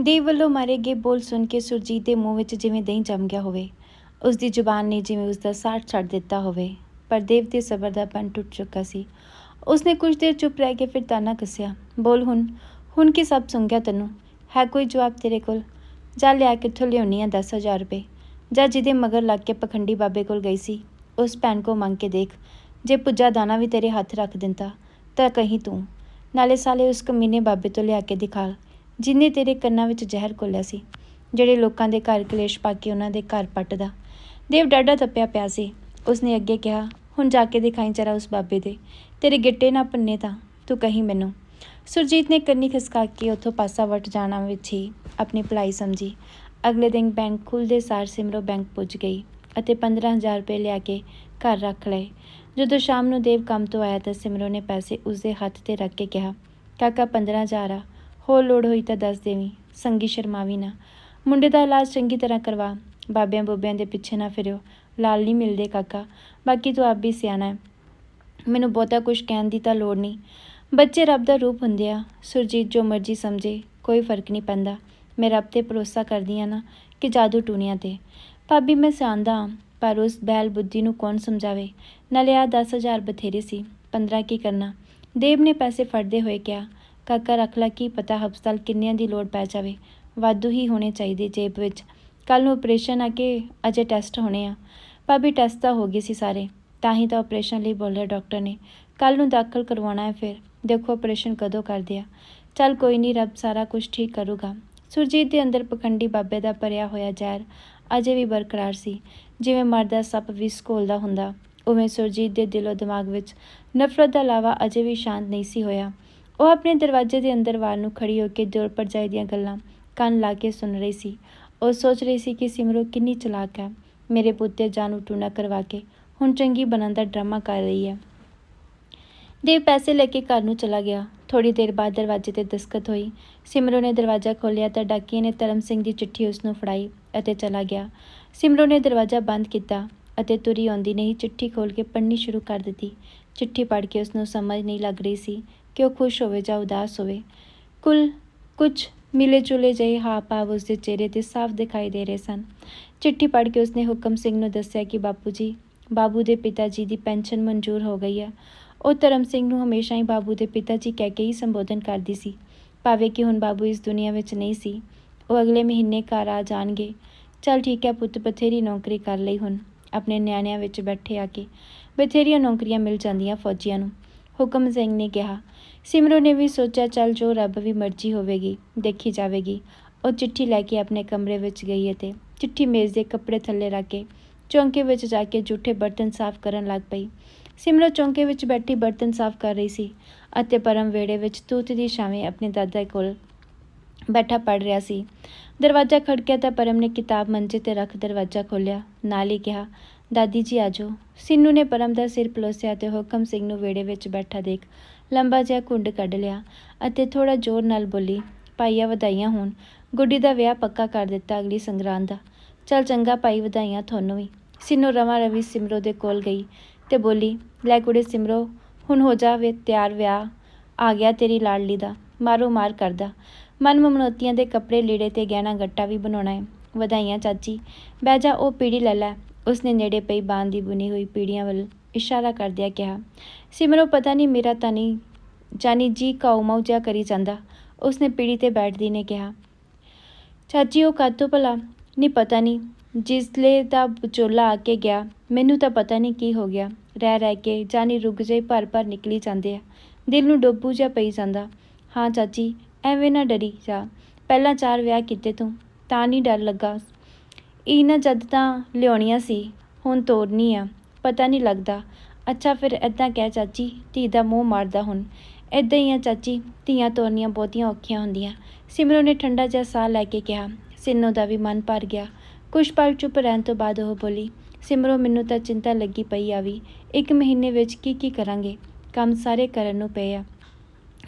ਦੇਵ ਵੱਲੋਂ ਮਾਰੇ ਗਏ ਬੋਲ ਸੁਣ ਕੇ ਸੁਰਜੀਤ ਦੇ ਮੂੰਹ ਵਿੱਚ ਜਿਵੇਂ ਦਹੀਂ ਜੰਮ ਗਿਆ ਹੋਵੇ ਉਸ ਦੀ ਜ਼ੁਬਾਨ ਨੇ ਜਿਵੇਂ ਉਸ ਦਾ ਸਾੜ ਛੱਡ ਦਿੱਤਾ ਹੋਵੇ, ਪਰ ਦੇਵ ਦੇ ਸਬਰ ਦਾ ਬੰਨ ਟੁੱਟ ਚੁੱਕਾ ਸੀ। ਉਸਨੇ ਕੁਝ ਦੇਰ ਚੁੱਪ ਰਹਿ ਕੇ ਫਿਰ ਤਾਨਾ ਕੱਸਿਆ, ਬੋਲ ਹੁਣ ਹੁਣ ਕੀ ਸਭ ਸੁਣ ਗਿਆ ਤੈਨੂੰ? ਹੈ ਕੋਈ ਜਵਾਬ ਤੇਰੇ ਕੋਲ? ਜਾ ਲਿਆ ਕਿੱਥੋਂ ਲਿਆਉਣੀ ਆ 10000 ਰੁਪਏ। ਜਾਂ ਜਿਹਦੇ ਮਗਰ ਲੱਗ ਕੇ ਪਖੰਡੀ ਬਾਬੇ ਕੋਲ ਗਈ ਸੀ, ਉਸ ਭੈਣ ਕੋ ਮੰਗ ਕੇ ਦੇਖ, ਜੇ ਪੁੱਜਾ ਦਾਣਾ ਵੀ ਤੇਰੇ ਹੱਥ ਰੱਖ ਦਿੰਦਾ, ਤਾਂ ਕਹੀਂ ਤੂੰ? ਨਾਲੇ ਸਾਲੇ ਉਸ ਕਮੀਨੇ ਬਾਬੇ ਤੋਂ ਲਿਆ ਕੇ ਦਿਖਾ ਜਿਨੇ ਤੇਰੇ ਕੰਨਾਂ ਵਿੱਚ ਜ਼ਹਿਰ ਘੋਲਿਆ ਸੀ, ਜਿਹੜੇ ਲੋਕਾਂ ਦੇ ਘਰ ਕਲੇਸ਼ ਪਾ ਕੇ ਉਹਨਾਂ ਦੇ ਘਰ ਪੱਟਦਾ। ਦੇਵ ਡਾਡਾ ਤੱਪਿਆ ਪਿਆ ਸੀ। ਉਸਨੇ ਅੱਗੇ ਕਿਹਾ, ਹੁਣ ਜਾ ਕੇ ਦਿਖਾਈ ਜਰਾ ਉਸ ਬਾਬੇ ਦੇ। ਤੇਰੇ ਗਿੱਟੇ ਨਾ ਪੰਨੇ ਤਾਂ ਤੂੰ ਕਹੀਂ ਮੈਨੂੰ। ਸੁਰਜੀਤ ਨੇ ਕੰਨੀ ਖਿਸਕਾ ਕੇ ਉੱਥੋਂ ਪਾਸਾ ਵਟ ਜਾਣਾ ਵਿੱਚ ਹੀ ਆਪਣੀ ਭਲਾਈ ਸਮਝੀ। ਅਗਲੇ ਦਿਨ ਬੈਂਕ ਖੁੱਲ੍ਹਦੇ ਸਾਰ ਸਿਮਰੋ ਬੈਂਕ ਪੁੱਜ ਗਈ ਅਤੇ 15000 ਰੁਪਏ ਲਿਆ ਕੇ ਘਰ ਰੱਖ ਲਏ। ਜਦੋਂ ਸ਼ਾਮ ਨੂੰ ਦੇਵ ਕੰਮ ਤੋਂ ਆਇਆ ਤਾਂ ਸਿਮਰੋ ਨੇ ਪੈਸੇ ਉਸਦੇ ਹੱਥ ਤੇ ਰੱਖ ਕੇ ਕਿਹਾ, ਕਾਕਾ 15000 ਆ। ਹੋਰ ਲੋੜ ਹੋਈ ਤਾਂ ਦੱਸ ਦੇਵੀਂ, ਸੰਗੀ ਸ਼ਰਮਾਵੀ ਨਾ। ਮੁੰਡੇ ਦਾ ਇਲਾਜ ਚੰਗੀ ਤਰ੍ਹਾਂ ਕਰਵਾ, ਬਾਬਿਆਂ ਬੋਬਿਆਂ ਦੇ ਪਿੱਛੇ ਨਾ ਫਿਰਿਓ। ਲਾਲ ਨਹੀਂ ਮਿਲਦੇ ਕਾਕਾ, ਬਾਕੀ ਤੂੰ ਆਪ ਵੀ ਸਿਆਣਾ ਹੈ। ਮੈਨੂੰ ਬਹੁਤਾ ਕੁਝ ਕਹਿਣ ਦੀ ਤਾਂ ਲੋੜ ਨਹੀਂ। ਬੱਚੇ ਰੱਬ ਦਾ ਰੂਪ ਹੁੰਦੇ ਆ, ਸੁਰਜੀਤ ਜੋ ਮਰਜ਼ੀ ਸਮਝੇ, ਕੋਈ ਫ਼ਰਕ ਨਹੀਂ ਪੈਂਦਾ। ਮੈਂ ਰੱਬ ਤੇ ਭਰੋਸਾ ਕਰਦੀ ਆ ਨਾ ਕਿ ਜਾਦੂ ਟੂਣੀਆਂ ਤੇ। ਭਾਬੀ ਮੈਂ ਸਿਆਣਦਾ ਹਾਂ, ਪਰ ਉਸ ਬੈਲ ਬੁੱਧੀ ਨੂੰ ਕੌਣ ਸਮਝਾਵੇ? ਨਾਲੇ ਆ 10000 ਬਥੇਰੇ ਸੀ 15 ਕੀ ਕਰਨਾ? ਦੇਵ ਨੇ ਪੈਸੇ ਫੜਦੇ ਹੋਏ ਕਿਹਾ ਕਾਕਾ ਰੱਖ ਲੈ ਕੀ ਪਤਾ ਹਸਪਤਾਲ ਕਿੰਨਿਆਂ ਦੀ ਲੋੜ ਪੈ ਜਾਵੇ। ਵਾਧੂ ਹੀ ਹੋਣੇ ਚਾਹੀਦੇ ਜੇਬ ਵਿੱਚ। ਕੱਲ ਨੂੰ ਆਪਰੇਸ਼ਨ ਆ ਕੇ ਅਜੇ ਟੈਸਟ ਹੋਣੇ ਆ। ਭਾਬੀ ਟੈਸਟ ਤਾਂ ਹੋ ਗਏ ਸੀ ਸਾਰੇ, ਤਾਂ ਹੀ ਤਾਂ ਆਪਰੇਸ਼ਨ ਲਈ ਬੋਲਿਆ ਡਾਕਟਰ ਨੇ। ਕੱਲ ਨੂੰ ਦਾਖਲ ਕਰਵਾਉਣਾ ਹੈ ਫਿਰ। ਦੇਖੋ ਆਪਰੇਸ਼ਨ ਕਦੋਂ ਕਰਦੇ ਆ। ਚੱਲ ਕੋਈ ਨਹੀਂ, ਰੱਬ ਸਾਰਾ ਕੁਝ ਠੀਕ ਕਰੂਗਾ। ਸੁਰਜੀਤ ਦੇ ਅੰਦਰ ਪਖੰਡੀ ਬਾਬੇ ਦਾ ਭਰਿਆ ਹੋਇਆ ਜ਼ਹਿਰ ਅਜੇ ਵੀ ਬਰਕਰਾਰ ਸੀ। ਜਿਵੇਂ ਮਰਦਾ ਸੱਪ ਵੀ ਸਕੋਲਦਾ ਹੁੰਦਾ, ਉਵੇਂ ਸੁਰਜੀਤ ਦੇ ਦਿਲੋਂ ਦਿਮਾਗ ਵਿੱਚ ਨਫ਼ਰਤ ਦਾ ਲਾਵਾ ਅਜੇ ਵੀ ਸ਼ਾਂਤ ਨਹੀਂ ਸੀ ਹੋਇਆ। ਉਹ ਆਪਣੇ ਦਰਵਾਜ਼ੇ ਦੇ ਅੰਦਰ ਵਾਰ ਨੂੰ ਖੜੀ ਹੋ ਕੇ ਦਿਲ ਭਰਜਾਈ ਦੀਆਂ ਗੱਲਾਂ ਕੰਨ ਲਾ ਕੇ ਸੁਣ ਰਹੀ ਸੀ। ਉਹ ਸੋਚ ਰਹੀ ਸੀ ਕਿ ਸਿਮਰੋ ਕਿੰਨੀ ਚਲਾਕ ਹੈ। ਮੇਰੇ ਪੁੱਤੇ ਜਾਨ ਉਟੂਣਾ ਕਰਵਾ ਕੇ ਹੁਣ ਚੰਗੀ ਬਣਨ ਦਾ ਡਰਾਮਾ ਕਰ ਰਹੀ ਹੈ। ਦੇਵ ਪੈਸੇ ਲੈ ਕੇ ਘਰ ਨੂੰ ਚਲਾ ਗਿਆ। ਥੋੜੀ ਦੇਰ ਬਾਅਦ ਦਰਵਾਜ਼ੇ ਤੇ ਦਸਖਤ ਹੋਈ। ਸਿਮਰੋ ਨੇ ਦਰਵਾਜ਼ਾ ਖੋਲ੍ਹਿਆ ਤਾਂ ਡਾਕੀਏ ਨੇ ਧਰਮ ਸਿੰਘ ਦੀ ਚਿੱਠੀ ਉਸ ਨੂੰ ਫੜਾਈ ਅਤੇ ਚਲਾ ਗਿਆ। ਸਿਮਰੋ ਨੇ ਦਰਵਾਜ਼ਾ ਬੰਦ ਕੀਤਾ ਅਤੇ ਤੁਰੀ ਆਉਂਦੀ ਨਹੀਂ ਚਿੱਠੀ ਖੋਲ੍ਹ ਕੇ ਪੜ੍ਹਨੀ ਸ਼ੁਰੂ ਕਰ ਦਿੱਤੀ। ਚਿੱਠੀ ਪੜ੍ਹ ਕੇ ਉਸ ਨੂੰ ਸਮਝ ਨਹੀਂ ਲੱਗ ਰਹੀ ਸੀ ਕਿ ਉਹ ਖੁਸ਼ ਹੋਵੇ ਜਾਂ ਉਦਾਸ ਹੋਵੇ? ਕੁੱਲ ਕੁਝ ਮਿਲੇ ਜੁਲੇ ਜਿਹੇ ਹਾਵ ਭਾਵ ਉਸ ਦੇ ਚਿਹਰੇ ਤੇ ਸਾਫ਼ ਦਿਖਾਈ ਦੇ ਰਹੇ ਸਨ। ਚਿੱਠੀ ਪੜ੍ਹ ਕੇ ਉਸਨੇ ਹੁਕਮ ਸਿੰਘ ਨੂੰ ਦੱਸਿਆ ਕਿ ਬਾਪੂ ਜੀ, ਬਾਬੂ ਦੇ ਪਿਤਾ ਜੀ ਦੀ ਪੈਨਸ਼ਨ ਮਨਜ਼ੂਰ ਹੋ ਗਈ ਹੈ ਉਹ ਧਰਮ ਸਿੰਘ ਨੂੰ ਹਮੇਸ਼ਾ ਹੀ ਬਾਬੂ ਦੇ ਪਿਤਾ ਜੀ ਕਹਿ ਕੇ ਹੀ ਸੰਬੋਧਨ ਕਰਦੀ ਸੀ। ਭਾਵੇਂ ਕਿ ਹੁਣ ਬਾਬੂ ਇਸ ਦੁਨੀਆ ਵਿੱਚ ਨਹੀਂ ਸੀ, ਉਹ ਅਗਲੇ ਮਹੀਨੇ ਘਰ ਆ ਜਾਣਗੇ। ਚਲ ਠੀਕ ਹੈ ਪੁੱਤ, ਬਥੇਰੀ ਨੌਕਰੀ ਕਰ ਲਈ ਹੁਣ, ਆਪਣੇ ਨਿਆਣਿਆਂ ਵਿੱਚ ਬੈਠੇ ਆ ਕੇ। ਬਥੇਰੀਆਂ ਨੌਕਰੀਆਂ ਮਿਲ ਜਾਂਦੀਆਂ ਫੌਜੀਆਂ ਨੂੰ, ਹੁਕਮ ਸਿੰਘ ਨੇ ਕਿਹਾ। ਸਿਮਰੋ ਨੇ ਵੀ ਸੋਚਿਆ, ਚੱਲ ਜੋ ਰੱਬ ਵੀ ਮਰਜ਼ੀ ਹੋਵੇਗੀ, ਦੇਖੀ ਜਾਵੇਗੀ। ਉਹ ਚਿੱਠੀ ਲੈ ਕੇ ਆਪਣੇ ਕਮਰੇ ਵਿੱਚ ਗਈ ਅਤੇ ਚਿੱਠੀ ਮੇਜ਼ ਦੇ ਕੱਪੜੇ ਥੱਲੇ ਰੱਖ ਕੇ ਚੌਂਕੇ ਵਿੱਚ ਜਾ ਕੇ ਜੂਠੇ ਬਰਤਨ ਸਾਫ਼ ਕਰਨ ਲੱਗ ਪਈ। ਸਿਮਰੋ ਚੌਂਕੇ ਵਿੱਚ ਬੈਠੀ ਬਰਤਨ ਸਾਫ਼ ਕਰ ਰਹੀ ਸੀ ਅਤੇ ਪਰਮ ਵੇੜੇ ਵਿੱਚ ਤੂਤ ਦੀ ਛਾਵੇਂ ਆਪਣੇ ਦਾਦਾ ਕੋਲ ਬੈਠਾ ਪੜ ਰਿਹਾ ਸੀ। ਦਰਵਾਜ਼ਾ ਖੜਕਿਆ ਤਾਂ ਪਰਮ ਨੇ ਕਿਤਾਬ ਮੰਜੇ ਤੇ ਰੱਖ ਦਰਵਾਜ਼ਾ ਖੋਲ੍ਹਿਆ, ਨਾਲ ਹੀ ਕਿਹਾ, ਦਾਦੀ ਜੀ ਆਜੋ ਸਿੰਨੂ ਨੇ ਪਰਮ ਦਾ ਸਿਰ ਪਲੋਸਿਆ ਤੇ ਹੁਕਮ ਸਿੰਘ ਨੂੰ ਵੇੜੇ ਵਿੱਚ ਬੈਠਾ ਦੇਖ ਲੰਬਾ ਜਿਹਾ ਕੁੰਡ ਕੱਢ ਲਿਆ ਅਤੇ ਥੋੜਾ ਜ਼ੋਰ ਨਾਲ ਬੋਲੀ, ਭਾਈਆ, ਵਧਾਈਆਂ ਹੋਣ। ਗੁੱਡੀ ਦਾ ਵਿਆਹ ਪੱਕਾ ਕਰ ਦਿੱਤਾ ਅਗਲੀ ਸੰਗਰਾਂਦ ਦਾ। ਚਲ ਚੰਗਾ ਭਾਈ, ਵਧਾਈਆਂ ਤੁਹਾਨੂੰ ਵੀ। ਸਿੰਨੂ ਰਵਾ ਰਵੀ ਸਿਮਰੋ ਦੇ ਕੋਲ ਗਈ ਤੇ ਬੋਲੀ, ਲੈ ਕੁੜੇ ਸਿਮਰੋ, ਹੁਣ ਹੋ ਜਾਵੇ ਤਿਆਰ ਵਿਆਹ। ਆ ਗਿਆ ਤੇਰੀ ਲਾਡਲੀ ਦਾ। ਮਾਰੋ ਮਾਰ ਕਰਦਾ। ਮਨ ਮਮਨੋਤੀਆਂ ਦੇ ਕੱਪੜੇ ਲੀੜੇ ਤੇ ਗਹਿਣਾ ਗੱਟਾ ਵੀ ਬਣਾਉਣਾ ਹੈ। ਵਧਾਈਆਂ, ਚਾਚੀ। ਬਹਿ ਜਾ, ਉਹ ਪੀੜੀ ਲੈ ਲੈ। ਉਸਨੇ ਨੇੜੇ ਪਈ ਬਾਂਹ ਦੀ ਬੁਣੀ ਹੋਈ ਪੀੜੀਆਂ ਵੱਲ ਇਸ਼ਾਰਾ ਕਰਦਿਆਂ ਕਿਹਾ, ਸਿਮਰੋ, ਪਤਾ ਨਹੀਂ ਮੇਰਾ ਤਾਂ ਨਹੀਂ, ਜਾਨੀ ਜੀ ਕਾਉ ਮਾਉ ਜਿਹਾ ਕਰੀ ਜਾਂਦਾ। ਉਸਨੇ ਪੀੜੀ ਤੇ ਬੈਠਦੀ ਨੇ ਕਿਹਾ, ਚਾਚੀ, ਉਹ ਕਾਤੋਂ ਭਲਾ? ਨਹੀਂ ਪਤਾ ਨਹੀਂ। ਜਿਸਲੇ ਦਾ ਵਿਚੋਲਾ ਆ ਕੇ ਗਿਆ, ਮੈਨੂੰ ਤਾਂ ਪਤਾ ਨਹੀਂ ਕੀ ਹੋ ਗਿਆ। ਰਹਿ ਰਹਿ ਕੇ ਜਾਨੀ ਰੁਕ ਜਾਈ ਭਰ ਭਰ ਨਿਕਲੀ ਜਾਂਦੇ ਆ। ਦਿਲ ਨੂੰ ਡੋਬੂ ਜਿਹਾ ਪਈ ਜਾਂਦਾ। ਹਾਂ ਚਾਚੀ, ਐਵੇਂ ਨਾ ਡਰੀ ਜਾ। ਪਹਿਲਾਂ ਚਾਰ ਵਿਆਹ ਕੀਤੇ ਤੂੰ, ਤਾਂ ਨਹੀਂ ਡਰ ਲੱਗਾ। ਇਹ ਨਾ ਜਦ ਤਾਂ ਲਿਆਉਣੀਆਂ ਸੀ, ਹੁਣ ਤੋੜਨੀ ਆ ਪਤਾ ਨਹੀਂ ਲੱਗਦਾ। ਅੱਛਾ, ਫਿਰ ਐਦਾਂ ਕਹਿ ਚਾਚੀ, ਧੀ ਦਾ ਮੂੰਹ ਮਾਰਦਾ ਹੁਣ। ਐਦਾਂ ਹੀ ਆ ਚਾਚੀ, ਧੀਆਂ ਤੋਰਨੀਆਂ ਬਹੁਤੀਆਂ ਔਖੀਆਂ ਹੁੰਦੀਆਂ। ਸਿਮਰੋ ਨੇ ਠੰਡਾ ਜਿਹਾ ਸਾਹ ਲੈ ਕੇ ਕਿਹਾ। ਸਿੰਨੋ ਦਾ ਵੀ ਮਨ ਭਰ ਗਿਆ। ਕੁਛ ਪਲ ਚੁੱਪ ਰਹਿਣ ਤੋਂ ਬਾਅਦ ਉਹ ਬੋਲੀ, ਸਿਮਰੋ, ਮੈਨੂੰ ਤਾਂ ਚਿੰਤਾ ਲੱਗੀ ਪਈ ਆ ਵੀ, ਇੱਕ ਮਹੀਨੇ ਵਿੱਚ ਕੀ ਕੀ ਕਰਾਂਗੇ? ਕੰਮ ਸਾਰੇ ਕਰਨ ਨੂੰ ਪਏ ਆ।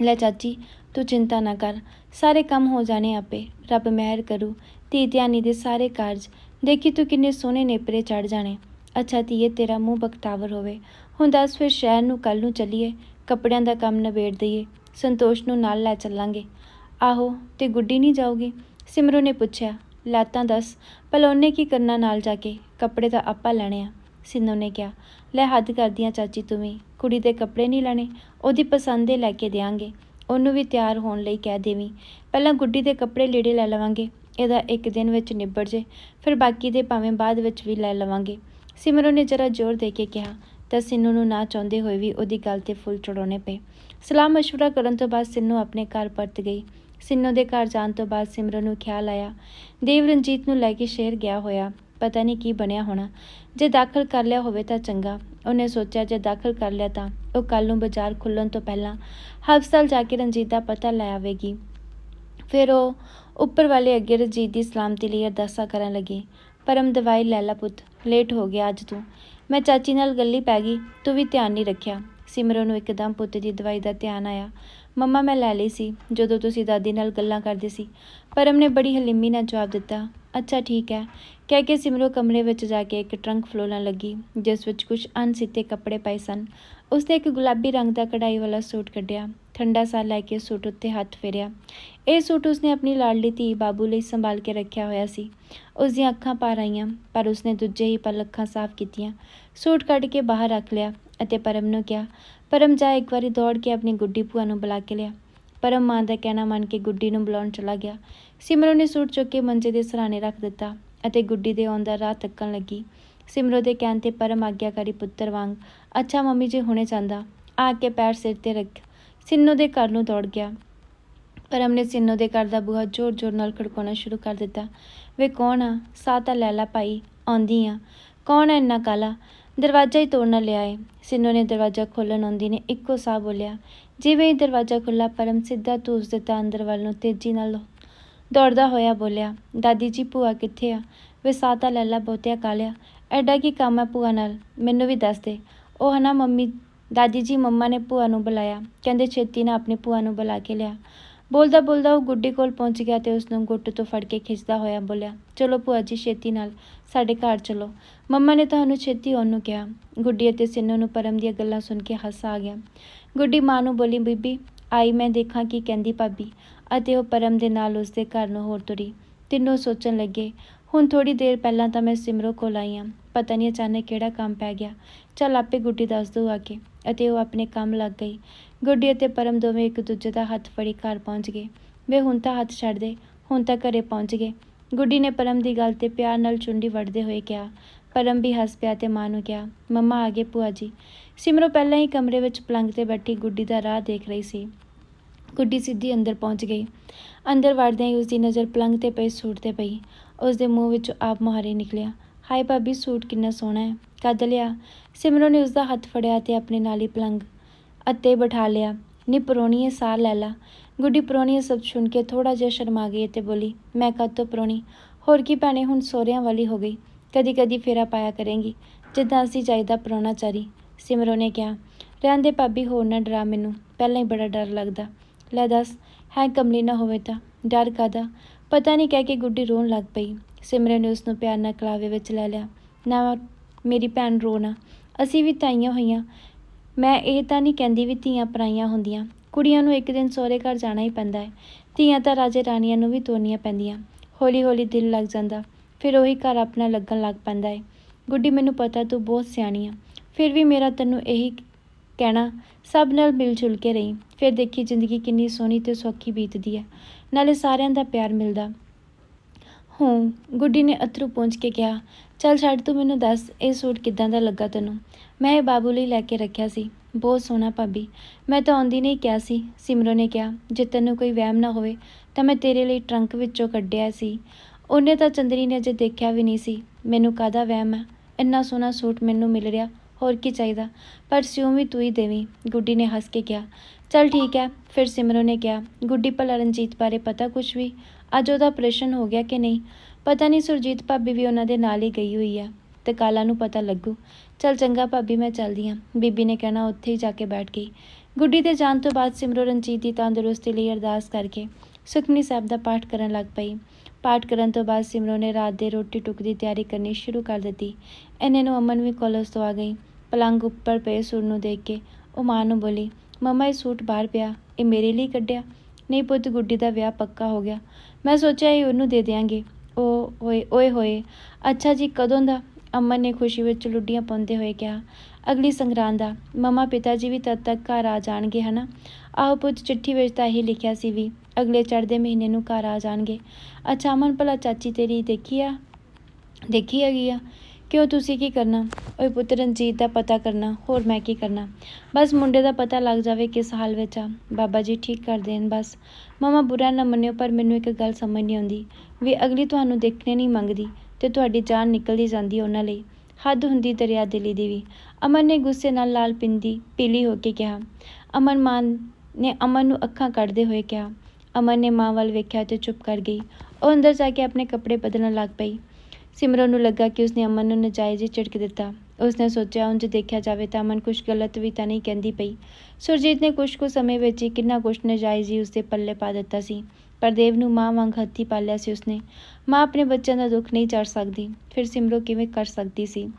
ਲੈ ਚਾਚੀ, ਤੂੰ ਚਿੰਤਾ ਨਾ ਕਰ। ਸਾਰੇ ਕੰਮ ਹੋ ਜਾਣੇ ਆਪੇ। ਰੱਬ ਮਿਹਰ ਕਰੂ। ਧੀ ਧਿਆਨੀ ਦੇ ਸਾਰੇ ਕਾਰਜ। ਦੇਖੀ ਤੂੰ ਕਿੰਨੇ ਸੋਹਣੇ ਨੇਪਰੇ ਚੜ ਜਾਣੇ। ਅੱਛਾ ਧੀਏ, ਤੇਰਾ ਮੂੰਹ ਬਖਤਾਵਰ ਹੋਵੇ। ਹੁਣ ਦੱਸ ਫਿਰ ਸ਼ਹਿਰ ਨੂੰ ਕੱਲ ਨੂੰ ਚੱਲੀਏ, ਕੱਪੜਿਆਂ ਦਾ ਕੰਮ ਨਿਬੇੜ ਦਈਏ, ਸੰਤੋਸ਼ ਨੂੰ ਨਾਲ ਲੈ ਚੱਲਾਂਗੇ। ਆਹੋ, ਤੇ ਗੁੱਡੀ ਨਹੀਂ ਜਾਊਗੀ? ਸਿਮਰੂ ਨੇ ਪੁੱਛਿਆ ਲੈ ਤਾਂ ਦੱਸ, ਭਲਾ ਉਹਨੇ ਕੀ ਕਰਨਾ ਨਾਲ ਜਾ ਕੇ? ਕੱਪੜੇ ਤਾਂ ਆਪਾਂ ਲੈਣੇ ਆ, ਸਿੰਨੂ ਨੇ ਕਿਹਾ। ਲੈ ਹੱਦ ਕਰਦੀਆਂ ਚਾਚੀ ਤੂੰ ਵੀ, ਕੁੜੀ ਦੇ ਕੱਪੜੇ ਨਹੀਂ ਲੈਣੇ, ਉਹਦੀ ਪਸੰਦ ਦੇ ਲੈ ਕੇ ਦਿਆਂਗੇ। ਉਹਨੂੰ ਵੀ ਤਿਆਰ ਹੋਣ ਲਈ ਕਹਿ ਦੇਵੀਂ। ਪਹਿਲਾਂ ਗੁੱਡੀ ਦੇ ਕੱਪੜੇ ਲੀੜੇ ਲੈ ਲਵਾਂਗੇ, ਇਹਦਾ ਇੱਕ ਦਿਨ ਵਿੱਚ ਨਿਬੜ ਜੇ, ਫਿਰ ਬਾਕੀ ਦੇ ਭਾਵੇਂ ਬਾਅਦ ਵਿੱਚ ਵੀ ਲੈ ਲਵਾਂਗੇ। ਸਿਮਰਨ ਨੇ ਜਰਾ ਜ਼ੋਰ ਦੇ ਕੇ ਕਿਹਾ ਤਾਂ ਸਿੰਨੂ ਨੂੰ ਨਾ ਚਾਹੁੰਦੇ ਹੋਏ ਵੀ ਉਹਦੀ ਗੱਲ ਤੇ ਫੁੱਲ ਚੜਾਉਣੇ ਪਏ। ਸਲਾਹ ਮਸ਼ਵਰਾ ਕਰਨ ਤੋਂ ਬਾਅਦ ਸਿੰਨੂ ਆਪਣੇ ਘਰ ਪਰਤ ਗਈ। ਸਿੰਨੂ ਦੇ ਘਰ ਜਾਣ ਤੋਂ ਬਾਅਦ ਸਿਮਰਨ ਨੂੰ ਖਿਆਲ ਆਇਆ। ਦੇਵ ਰਣਜੀਤ ਨੂੰ ਲੈ ਕੇ ਸ਼ਹਿਰ ਗਿਆ ਹੋਇਆ। ਪਤਾ ਨਹੀਂ ਕੀ ਬਣਿਆ ਹੋਣਾ। ਜੇ ਦਾਖਲ ਕਰ ਲਿਆ ਹੋਵੇ ਤਾਂ ਚੰਗਾ। ਉਹਨੇ ਸੋਚਿਆ ਜੇ ਦਾਖਲ ਕਰ ਲਿਆ ਤਾਂ ਉਹ ਕੱਲ ਨੂੰ ਬਾਜ਼ਾਰ ਖੁੱਲਣ ਤੋਂ ਪਹਿਲਾਂ ਹਸਪਤਾਲ ਜਾ ਕੇ ਰਣਜੀਤ ਦਾ ਪਤਾ ਲੈ ਆਵੇਗੀ। ਫਿਰ ਉਹ ਉੱਪਰ ਵਾਲੇ ਅੱਗੇ ਰਣਜੀਤ ਦੀ ਸਲਾਮਤੀ ਲਈ ਅਰਦਾਸਾਂ ਕਰਨ ਲੱਗੀ। ਪਰਮ ਦਵਾਈ ਲੈ ਲਾ ਪੁੱਤ, ਲੇਟ ਹੋ ਗਿਆ ਅੱਜ ਤੂੰ। ਮੈਂ ਚਾਚੀ ਨਾਲ ਗੱਲੀ ਪੈ ਗਈ, ਤੂੰ ਵੀ ਧਿਆਨ ਨਹੀਂ ਰੱਖਿਆ। ਸਿਮਰਨ ਨੂੰ ਇੱਕਦਮ ਪੁੱਤ ਦੀ ਦਵਾਈ ਦਾ ਧਿਆਨ ਆਇਆ। ਮੰਮਾ, ਮੈਂ ਲੈ ਲਈ ਸੀ, ਜਦੋਂ ਤੁਸੀਂ ਦਾਦੀ ਨਾਲ ਗੱਲਾਂ ਕਰਦੇ ਸੀ। ਪਰਮ ਨੇ ਬੜੀ ਹਲੀਮੀ ਨਾਲ ਜਵਾਬ ਦਿੱਤਾ, ਅੱਛਾ, ਠੀਕ ਹੈ। ਕਹਿ ਕੇ ਸਿਮਰੋ ਕਮਰੇ ਵਿੱਚ ਜਾ ਕੇ ਇੱਕ ਟਰੰਕ ਫਲੋਲਣ ਲੱਗੀ, ਜਿਸ ਵਿੱਚ ਕੁਝ ਅਣਸਿੱਤੇ ਕੱਪੜੇ ਪਏ ਸਨ। ਉਸਨੇ ਇੱਕ ਗੁਲਾਬੀ ਰੰਗ ਦਾ ਕਢਾਈ ਵਾਲਾ ਸੂਟ ਕੱਢਿਆ। ਠੰਡਾ ਸਾਹ ਲੈ ਕੇ ਸੂਟ ਉੱਤੇ ਹੱਥ ਫੇਰਿਆ। ਇਹ ਸੂਟ ਉਸਨੇ ਆਪਣੀ ਲਾਡਲੀ ਧੀ ਬਾਬੂ ਲਈ ਸੰਭਾਲ ਕੇ ਰੱਖਿਆ ਹੋਇਆ ਸੀ। ਉਸ ਦੀਆਂ ਅੱਖਾਂ ਪਾਰ ਆਈਆਂ, ਪਰ ਉਸਨੇ ਦੂਜੇ ਹੀ ਪਲ ਅੱਖਾਂ ਸਾਫ਼ ਕੀਤੀਆਂ। ਸੂਟ ਕੱਢ ਕੇ ਬਾਹਰ ਰੱਖ ਲਿਆ ਅਤੇ ਪਰਮ ਨੂੰ ਕਿਹਾ, ਪਰਮ, ਜਾ ਇੱਕ ਵਾਰੀ ਦੌੜ ਕੇ ਆਪਣੀ ਗੁੱਡੀ ਭੂਆ ਨੂੰ ਬੁਲਾ ਕੇ ਲਿਆ। ਪਰਮ ਮਾਂ ਦਾ ਕਹਿਣਾ ਮੰਨ ਕੇ ਗੁੱਡੀ ਨੂੰ ਬੁਲਾਉਣ ਚਲਾ ਗਿਆ। ਸਿਮਰਨ ਨੇ ਸੂਟ ਚੁੱਕ ਕੇ ਮੰਜੇ ਦੇ ਸਰਾਣੇ ਰੱਖ ਦਿੱਤਾ ਅਤੇ ਗੁੱਡੀ ਦੇ ਆਉਣ ਦਾ ਰਾਹ ਤੱਕਣ ਲੱਗੀ। ਸਿਮਰੋ ਦੇ ਕਹਿਣ ਤੇ ਪਰਮ ਆਗਿਆਕਾਰੀ ਪੁੱਤਰ ਵਾਂਗ, ਅੱਛਾ ਮੰਮੀ ਜੀ, ਹੁਣੇ ਜਾਂਦਾ। ਆ ਕੇ ਪੈਰ ਸਿਰ ਤੇ ਰੱਖ ਸਿੰਨੋ ਦੇ ਘਰ ਨੂੰ ਦੌੜ ਗਿਆ। ਪਰਮ ਨੇ ਸਿੰਨੋ ਦੇ ਘਰ ਦਾ ਬੂਹਾ ਜ਼ੋਰ-ਜ਼ੋਰ ਨਾਲ ਖੜਕਾਉਣਾ ਸ਼ੁਰੂ ਕਰ ਦਿੱਤਾ। ਵੇ ਕੌਣ ਆ? ਸਾਹ ਤਾਂ ਲੈ ਲਾ ਭਾਈ, ਆਉਂਦੀ ਆ। ਕੌਣ ਹੈ ਇੰਨਾ ਕਾਲਾ? ਦਰਵਾਜ਼ਾ ਹੀ ਤੋੜਨਾ ਲਿਆ ਏ। ਸਿੰਨੋ ਨੇ ਦਰਵਾਜ਼ਾ ਖੋਲਣ ਆਉਂਦੀ ਨੇ ਇੱਕੋ ਸਾਹ ਬੋਲਿਆ। ਜਿਵੇਂ ਹੀ ਦਰਵਾਜ਼ਾ ਖੁੱਲਾ ਪਰਮ ਸਿੱਧਾ ਧੂਸ ਦਿੱਤਾ ਅੰਦਰ ਵੱਲ ਨੂੰ, ਤੇਜ਼ੀ ਨਾਲ ਦੌੜਦਾ ਹੋਇਆ ਬੋਲਿਆ, ਦਾਦੀ ਜੀ, ਭੂਆ ਕਿੱਥੇ ਆ? ਵੇ ਸਾਹ ਤਾਂ ਲੈ ਲਾ ਬਹੁਤਿਆ ਕਾਲਿਆ। ਐਡਾ ਕੀ ਕੰਮ ਹੈ ਭੂਆ ਨਾਲ? ਮੈਨੂੰ ਵੀ ਦੱਸ ਦੇ। ਉਹ ਹਨਾ ਮੰਮੀ, ਦਾਦੀ ਜੀ ਮੰਮਾ ਨੇ ਭੂਆ ਨੂੰ ਬੁਲਾਇਆ। ਕਹਿੰਦੇ ਛੇਤੀ ਨਾਲ ਆਪਣੀ ਭੂਆ ਨੂੰ ਬੁਲਾ ਕੇ ਲਿਆ। ਬੋਲਦਾ ਬੋਲਦਾ ਉਹ ਗੁੱਡੀ ਕੋਲ ਪਹੁੰਚ ਗਿਆ ਤੇ ਉਸ ਨੂੰ ਗੁੱਟ ਤੋਂ ਫੜ ਕੇ ਖਿੱਚਦਾ ਹੋਇਆ ਬੋਲਿਆ, ਚਲੋ ਭੂਆ ਜੀ, ਛੇਤੀ ਨਾਲ ਸਾਡੇ ਘਰ ਚਲੋ। ਮੰਮਾ ਨੇ ਤੁਹਾਨੂੰ ਛੇਤੀ ਉਹਨੂੰ ਕਿਹਾ। ਗੁੱਡੀ ਅਤੇ ਸਿੰਨੂ ਨੂੰ ਪਰਮ ਦੀਆਂ ਗੱਲਾਂ ਸੁਣ ਕੇ ਹੱਸ ਆ ਗਿਆ। ਗੁੱਡੀ ਮਾਂ ਨੂੰ ਬੋਲੀ, ਬੀਬੀ, ਆਈ ਮੈਂ ਦੇਖਾਂ ਕੀ ਕਹਿੰਦੀ ਭਾਬੀ। ਅਤੇ ਉਹ ਪਰਮ ਦੇ ਨਾਲ ਉਸ ਦੇ ਘਰ ਨੂੰ ਹੋਰ ਤੁਰੀ। ਤਿੰਨੋਂ ਸੋਚਣ ਲੱਗੇ ਹੁਣ ਥੋੜੀ ਦੇਰ ਪਹਿਲਾਂ ਤਾਂ ਮੈਂ ਸਿਮਰੋ ਕੋਲ ਆਈ ਹਾਂ ਪਤਾ ਨਹੀਂ ਅਚਾਨਕ ਕਿਹੜਾ ਕੰਮ ਪੈ ਗਿਆ। ਚੱਲ ਆਪੇ ਗੁੱਡੀ ਦੱਸ ਦੂ ਆ ਕੇ ਅਤੇ ਉਹ ਆਪਣੇ ਕੰਮ ਲੱਗ ਗਈ। ਗੁੱਡੀ ਅਤੇ ਪਰਮ ਦੋਵੇਂ ਇੱਕ ਦੂਜੇ ਦਾ ਹੱਥ ਫੜੀ ਘਰ ਪਹੁੰਚ ਗਏ। ਵੇ, ਹੁਣ ਤਾਂ ਹੱਥ ਛੱਡ ਦੇ। ਹੁਣ ਤਾਂ ਘਰੇ ਪਹੁੰਚ ਗਏ। ਗੁੱਡੀ ਨੇ ਪਰਮ ਦੀ ਗੱਲ ਤੇ ਪਿਆਰ ਨਾਲ ਚੁੰਡੀ ਵੜਦੇ ਹੋਏ ਕਿਹਾ। ਪਰਮ ਵੀ ਹੱਸ ਪਿਆ ਤੇ ਮਾਂ ਨੂੰ ਕਿਹਾ, ਮੰਮਾ, ਆ ਗਏ ਭੂਆ ਜੀ। ਸਿਮਰੋ ਪਹਿਲਾਂ ਹੀ ਕਮਰੇ ਵਿੱਚ ਪਲੰਗ ਤੇ ਬੈਠੀ ਗੁੱਡੀ ਦਾ ਰਾਹ ਦੇਖ ਰਹੀ ਸੀ। ਗੁੱਡੀ ਸਿੱਧੀ ਅੰਦਰ ਪਹੁੰਚ ਗਈ। ਅੰਦਰ ਵੜਦਿਆਂ ਹੀ ਉਸ ਦੀ ਨਜ਼ਰ ਪਲੰਗ ਤੇ ਪਏ ਸੂਟ ਤੇ ਪਈ। ਉਸ ਦੇ ਮੂੰਹ ਵਿੱਚੋਂ ਆਪ ਮੁਹਾਰੇ ਨਿਕਲਿਆ। ਹਾਏ ਭਾਬੀ, ਸੂਟ ਕਿੰਨਾ ਸੋਹਣਾ ਹੈ, ਕਦ ਲਿਆ। ਸਿਮਰੋ ਨੇ ਉਸ ਦਾ ਹੱਥ ਫੜਿਆ ਤੇ ਆਪਣੇ ਨਾਲ ਹੀ ਪਲੰਗ ਅਤੇ ਬਿਠਾ ਲਿਆ। ਨੀ ਪਰੋਣੀਏ ਸਾਹ ਲੈ ਲਾ। ਗੁੱਡੀ ਪਰੋਣੀ ਇਹ ਸਭ ਸੁਣ ਕੇ ਥੋੜਾ ਜਿਹਾ ਸ਼ਰਮਾ ਗਈ ਤੇ ਬੋਲੀ, ਮੈਂ ਕਦ ਤੋਂ ਪਰੋਣੀ? ਹੋਰ ਕੀ ਭੈਣੇ, ਹੁਣ ਸੋਹਰਿਆਂ ਵਾਲੀ ਹੋ ਗਈ। ਕਦੀ ਕਦੀ ਫੇਰਾ ਪਾਇਆ ਕਰੇਂਗੀ, ਜਿੱਦਾਂ ਅਸੀਂ ਚਾਹੀਦਾ ਚਾਰੀ। ਸਿਮਰੋ ਨੇ ਕਿਹਾ ਰਹਿੰਦੇ ਭਾਬੀ, ਹੋਰ ਨਾ ਡਰਾ ਮੈਨੂੰ। ਪਹਿਲਾਂ ਹੀ ਬੜਾ ਡਰ ਲੱਗਦਾ। ਲੈ ਦੱਸ, ਹੈ ਕਮਲੀ ਨਾ ਹੋਵੇ ਤਾਂ। ਡਰ ਕਾਦਾ ਪਤਾ ਨਹੀਂ ਕਹਿ ਕੇ ਗੁੱਡੀ ਰੋਣ ਲੱਗ ਪਈ। ਸਿਮਰਨ ਨੇ ਉਸ ਨੂੰ ਪਿਆਰ ਨਾਲ ਕਲਾਵੇ ਵਿੱਚ ਲੈ ਲਿਆ। ਨਾ, ਮੇਰੀ ਭੈਣ ਰੋਣਾ ਅਸੀਂ ਵੀ ਤਾਈਆਂ ਹੋਈਆਂ। ਮੈਂ ਇਹ ਤਾਂ ਨਹੀਂ ਕਹਿੰਦੀ ਵੀ ਧੀਆਂ ਪਰਾਈਆਂ ਹੁੰਦੀਆਂ। ਕੁੜੀਆਂ ਨੂੰ ਇੱਕ ਦਿਨ ਸਹੁਰੇ ਘਰ ਜਾਣਾ ਹੀ ਪੈਂਦਾ ਹੈ। ਧੀਆਂ ਤਾਂ ਰਾਜੇ ਰਾਣੀਆਂ ਨੂੰ ਵੀ ਤੋਰਨੀਆਂ ਪੈਂਦੀਆਂ। ਹੌਲੀ ਹੌਲੀ ਦਿਲ ਲੱਗ ਜਾਂਦਾ। ਫਿਰ ਉਹੀ ਘਰ ਆਪਣਾ ਲੱਗਣ ਲੱਗ ਪੈਂਦਾ ਹੈ। ਗੁੱਡੀ, ਮੈਨੂੰ ਪਤਾ ਤੂੰ ਬਹੁਤ ਸਿਆਣੀ ਆ। ਫਿਰ ਵੀ ਮੇਰਾ ਤੈਨੂੰ ਇਹੀ ਕਹਿਣਾ, ਸਭ ਨਾਲ ਮਿਲ ਜੁਲ ਕੇ ਰਹੀ। ਫਿਰ ਦੇਖੀ ਜ਼ਿੰਦਗੀ ਕਿੰਨੀ ਸੋਹਣੀ ਤੇ ਸੌਖੀ ਬੀਤਦੀ ਹੈ ਨਾਲੇ ਸਾਰਿਆਂ ਦਾ ਪਿਆਰ ਮਿਲਦਾ। ਹੂੰ, ਗੁੱਡੀ ਨੇ ਅਥਰੂ ਪਹੁੰਚ ਕੇ ਕਿਹਾ, ਚੱਲ ਛੱਡ ਤੂੰ ਮੈਨੂੰ ਦੱਸ, ਇਹ ਸੂਟ ਕਿੱਦਾਂ ਦਾ ਲੱਗਾ ਤੈਨੂੰ? ਮੈਂ ਇਹ ਬਾਬੂ ਲਈ ਲੈ ਕੇ ਰੱਖਿਆ ਸੀ। ਬਹੁਤ ਸੋਹਣਾ ਭਾਬੀ। ਮੈਂ ਤਾਂ ਆਉਂਦੀ ਨਹੀਂ ਕਿਹਾ ਸੀ। ਸਿਮਰੋ ਨੇ ਕਿਹਾ, ਜੇ ਤੈਨੂੰ ਕੋਈ ਵਹਿਮ ਨਾ ਹੋਵੇ, ਤਾਂ ਮੈਂ ਤੇਰੇ ਲਈ ਟਰੰਕ ਵਿੱਚੋਂ ਕੱਢਿਆ ਸੀ। ਉਹਨੇ ਤਾਂ ਚੰਦਰੀ ਨੇ ਅਜੇ ਦੇਖਿਆ ਵੀ ਨਹੀਂ ਸੀ। ਮੈਨੂੰ ਕਾਦਾ ਵਹਿਮ ਹੈ ਇੰਨਾ ਸੋਹਣਾ ਸੂਟ ਮੈਨੂੰ ਮਿਲ ਰਿਹਾ। ਹੋਰ ਕੀ ਚਾਹੀਦਾ? ਪਰ ਸਿਉਂ ਵੀ ਤੂੰ ਹੀ ਦੇਵੀਂ। ਗੁੱਡੀ ਨੇ ਹੱਸ ਕੇ ਕਿਹਾ, ਚੱਲ ਠੀਕ ਹੈ। ਫਿਰ ਸਿਮਰੋ ਨੇ ਕਿਹਾ, ਗੁੱਡੀ ਭਲਾ ਰਣਜੀਤ ਬਾਰੇ ਪਤਾ ਕੁਝ ਵੀ? ਅੱਜ ਉਹਦਾ ਆਪਰੇਸ਼ਨ ਹੋ ਗਿਆ ਕਿ ਨਹੀਂ? ਪਤਾ ਨਹੀਂ ਸੁਰਜੀਤ ਭਾਬੀ ਵੀ ਉਹਨਾਂ ਦੇ ਨਾਲ ਹੀ ਗਈ ਹੋਈ ਆ। ਤੇ ਕਾਲਾ ਨੂੰ ਪਤਾ ਲੱਗੂ। ਚੱਲ ਚੰਗਾ ਭਾਬੀ, ਮੈਂ ਚੱਲਦੀ ਆਂ ਬੀਬੀ ਨੇ ਕਹਿਣਾ, ਉੱਥੇ ਹੀ ਜਾ ਕੇ ਬੈਠ ਗਈ। ਗੁੱਡੀ ਦੇ ਜਾਣ ਤੋਂ ਬਾਅਦ ਸਿਮਰੋ ਰਣਜੀਤ ਦੀ ਤੰਦਰੁਸਤੀ ਲਈ ਅਰਦਾਸ ਕਰਕੇ ਸੁਖਮਨੀ ਸਾਹਿਬ ਦਾ ਪਾਠ ਕਰਨ ਲੱਗ ਪਈ। ਪਾਠ ਕਰਨ ਤੋਂ ਬਾਅਦ ਸਿਮਰੋ ਨੇ ਰਾਤ ਦੇ ਰੋਟੀ ਟੁੱਕ ਦੀ ਤਿਆਰੀ ਕਰਨੀ ਸ਼ੁਰੂ ਕਰ ਦਿੱਤੀ। ਐਨੇ ਨੂੰ ਅਮਨ ਵੀ ਕਾਲਜ ਤੋਂ ਆ ਗਈ। ਪਲੰਗ ਉੱਪਰ ਪਏ ਸੂਟ ਨੂੰ ਦੇਖ ਕੇ ਉਹ ਮਾਂ ਨੂੰ ਬੋਲੀ, ਮਮਾ, ਇਹ ਸੂਟ ਬਾਹਰ ਪਿਆ, ਇਹ ਮੇਰੇ ਲਈ ਕੱਢਿਆ। ਨਹੀਂ ਪੁੱਤ, ਗੁੱਡੀ ਦਾ ਵਿਆਹ ਪੱਕਾ ਹੋ ਗਿਆ। ਮੈਂ ਸੋਚਿਆ ਇਹ ਉਹਨੂੰ ਦੇ ਦਿਆਂਗੇ। ਉਹ ਹੋਏ, ਓਏ ਹੋਏ, ਅੱਛਾ ਜੀ, ਕਦੋਂ ਦਾ? ਅਮਨ ਨੇ ਖੁਸ਼ੀ ਵਿੱਚ ਲੁੱਡੀਆਂ ਪਾਉਂਦੇ ਹੋਏ ਕਿਹਾ, ਅਗਲੀ ਸੰਗਰਾਂਦ ਦਾ ਮਮਾ ਪਿਤਾ ਜੀ ਵੀ ਤਦ ਤੱਕ ਘਰ ਆ ਜਾਣਗੇ, ਹਨਾ? ਆਹੋ ਪੁੱਤ, ਚਿੱਠੀ ਵਿੱਚ ਤਾਂ ਇਹ ਲਿਖਿਆ ਸੀ ਵੀ ਅਗਲੇ ਚੜ੍ਹਦੇ ਮਹੀਨੇ ਨੂੰ ਘਰ ਆ ਜਾਣਗੇ। ਅੱਛਾ, ਅਮਨ, ਭਲਾ ਚਾਚੀ ਤੇਰੀ ਦੇਖੀ ਆ? ਦੇਖੀ ਹੈਗੀ ਆ? ਕਿ ਉਹ ਤੁਸੀਂ ਕੀ ਕਰਨਾ? ਓਏ ਪੁੱਤ ਰਣਜੀਤ ਦਾ ਪਤਾ ਕਰਨਾ, ਹੋਰ ਮੈਂ ਕੀ ਕਰਨਾ? ਬਸ ਮੁੰਡੇ ਦਾ ਪਤਾ ਲੱਗ ਜਾਵੇ ਕਿਸ ਹਾਲ ਵਿੱਚ ਆ। ਬਾਬਾ ਜੀ ਠੀਕ ਕਰ ਦੇਣ ਬਸ। ਮਮਾ ਬੁਰਾ ਨਾ ਮੰਨਿਓ, ਪਰ ਮੈਨੂੰ ਇੱਕ ਗੱਲ ਸਮਝ ਨਹੀਂ ਆਉਂਦੀ। ਵੀ ਅਗਲੀ ਤੁਹਾਨੂੰ ਦੇਖਣੇ ਨਹੀਂ ਮੰਗਦੀ ਤੇ ਤੁਹਾਡੀ ਜਾਨ ਨਿਕਲਦੀ ਜਾਂਦੀ ਉਹਨਾਂ ਲਈ। ਹੱਦ ਹੁੰਦੀ ਦਰਿਆ ਦਿਲੀ ਦੀ ਵੀ। ਅਮਨ ਨੇ ਗੁੱਸੇ ਨਾਲ ਲਾਲ ਪਿੰਦੀ, ਪੀਲੀ ਹੋ ਕੇ ਕਿਹਾ। ਅਮਨ ਮਾਨ ਨੇ ਅਮਨ ਨੂੰ ਅੱਖਾਂ ਕੱਢਦੇ ਹੋਏ ਕਿਹਾ। ਅਮਨ ਨੇ ਮਾਂ ਵੱਲ ਵੇਖਿਆ ਤੇ ਚੁੱਪ ਕਰ ਗਈ। ਉਹ ਅੰਦਰ ਜਾ ਕੇ ਆਪਣੇ ਕੱਪੜੇ ਬਦਲਣ ਲੱਗ ਪਈ। ਸਿਮਰਨ ਨੂੰ ਲੱਗਾ ਕਿ ਉਸਨੇ ਅਮਨ ਨੂੰ ਨਜਾਇਜ਼ ਹੀ ਝਿੜਕ ਦਿੱਤਾ। ਉਸਨੇ ਸੋਚਿਆ, ਉਂਝ ਦੇਖਿਆ ਜਾਵੇ ਤਾਂ ਅਮਨ ਕੁਝ ਗਲਤ ਵੀ ਤਾਂ ਨਹੀਂ ਕਹਿੰਦੀ ਪਈ। ਸੁਰਜੀਤ ਨੇ ਕੁਝ ਕੁ ਸਮੇਂ ਵਿੱਚ ਹੀ ਕਿੰਨਾ ਕੁਝ ਨਜਾਇਜ਼ ਹੀ ਉਸਦੇ ਪੱਲੇ ਪਾ ਦਿੱਤਾ ਸੀ। ਪਰ ਦੇਵ ਨੂੰ ਮਾਂ ਵਾਂਗ ਹੱਥੀ ਪਾਲਿਆ ਸੀ ਉਸਨੇ। ਮਾਂ ਆਪਣੇ ਬੱਚਿਆਂ ਦਾ ਦੁੱਖ ਨਹੀਂ ਚੜ ਸਕਦੀ। ਫਿਰ ਸਿਮਰੋ ਕਿਵੇਂ ਕਰ ਸਕਦੀ ਸੀ?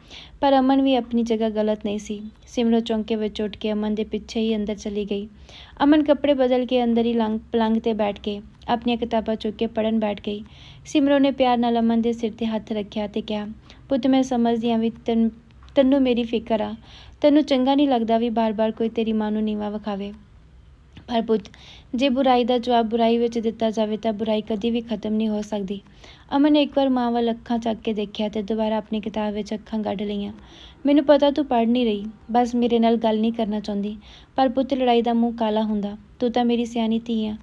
ਪਰ ਅਮਨ ਵੀ ਆਪਣੀ ਜਗ੍ਹਾ ਗਲਤ ਨਹੀਂ ਸੀ। ਸਿਮਰੋ ਚੌਂਕੇ ਵਿੱਚ ਉੱਠ ਕੇ ਅਮਨ ਦੇ ਪਿੱਛੇ ਹੀ ਅੰਦਰ ਚਲੀ ਗਈ। ਅਮਨ ਕੱਪੜੇ ਬਦਲ ਕੇ ਅੰਦਰ ਹੀ ਲੰਗ ਪਲੰਗ ਤੇ ਬੈਠ ਕੇ ਆਪਣੀਆਂ ਕਿਤਾਬਾਂ ਚੁੱਕ ਕੇ ਪੜਨ ਬੈਠ ਗਈ। ਸਿਮਰੋ ਨੇ ਪਿਆਰ ਨਾਲ ਅਮਨ ਦੇ ਸਿਰ ਤੇ ਹੱਥ ਰੱਖਿਆ ਤੇ ਕਿਹਾ, ਪੁੱਤ, ਮੈਂ ਸਮਝਦੀ ਹਾਂ ਵੀ ਤੈਨੂੰ ਤੈਨੂੰ ਮੇਰੀ ਫਿਕਰ ਆ। ਤੈਨੂੰ ਚੰਗਾ ਨਹੀਂ ਲੱਗਦਾ ਵੀ ਬਾਰ-ਬਾਰ ਕੋਈ ਤੇਰੀ ਮਾਂ ਨੂੰ ਨੀਵਾ ਵਿਖਾਵੇ। ਪਰ ਪੁੱਤ, ਜੇ ਬੁਰਾਈ ਦਾ ਜਵਾਬ ਬੁਰਾਈ ਵਿੱਚ ਦਿੱਤਾ ਜਾਵੇ ਤਾਂ ਬੁਰਾਈ ਕਦੀ ਵੀ ਖਤਮ ਨਹੀਂ ਹੋ ਸਕਦੀ। ਅਮਨ ਨੇ ਇੱਕ ਵਾਰ ਮਾਂ ਵੱਲ ਅੱਖਾਂ ਚੱਕ ਕੇ ਦੇਖਿਆ ਤੇ ਦੁਬਾਰਾ ਆਪਣੀ ਕਿਤਾਬ ਵਿੱਚ ਅੱਖਾਂ ਕੱਢ ਲਈਆਂ। ਮੈਨੂੰ ਪਤਾ ਤੂੰ ਪੜ੍ਹ ਨਹੀਂ ਰਹੀ, ਬਸ ਮੇਰੇ ਨਾਲ ਗੱਲ ਨਹੀਂ ਕਰਨਾ ਚਾਹੁੰਦੀ। ਪਰ ਪੁੱਤ, ਲੜਾਈ ਦਾ ਮੂੰਹ ਕਾਲਾ ਹੁੰਦਾ। ਤੂੰ ਤਾਂ ਮੇਰੀ ਸਿਆਣੀ ਧੀ ਆ।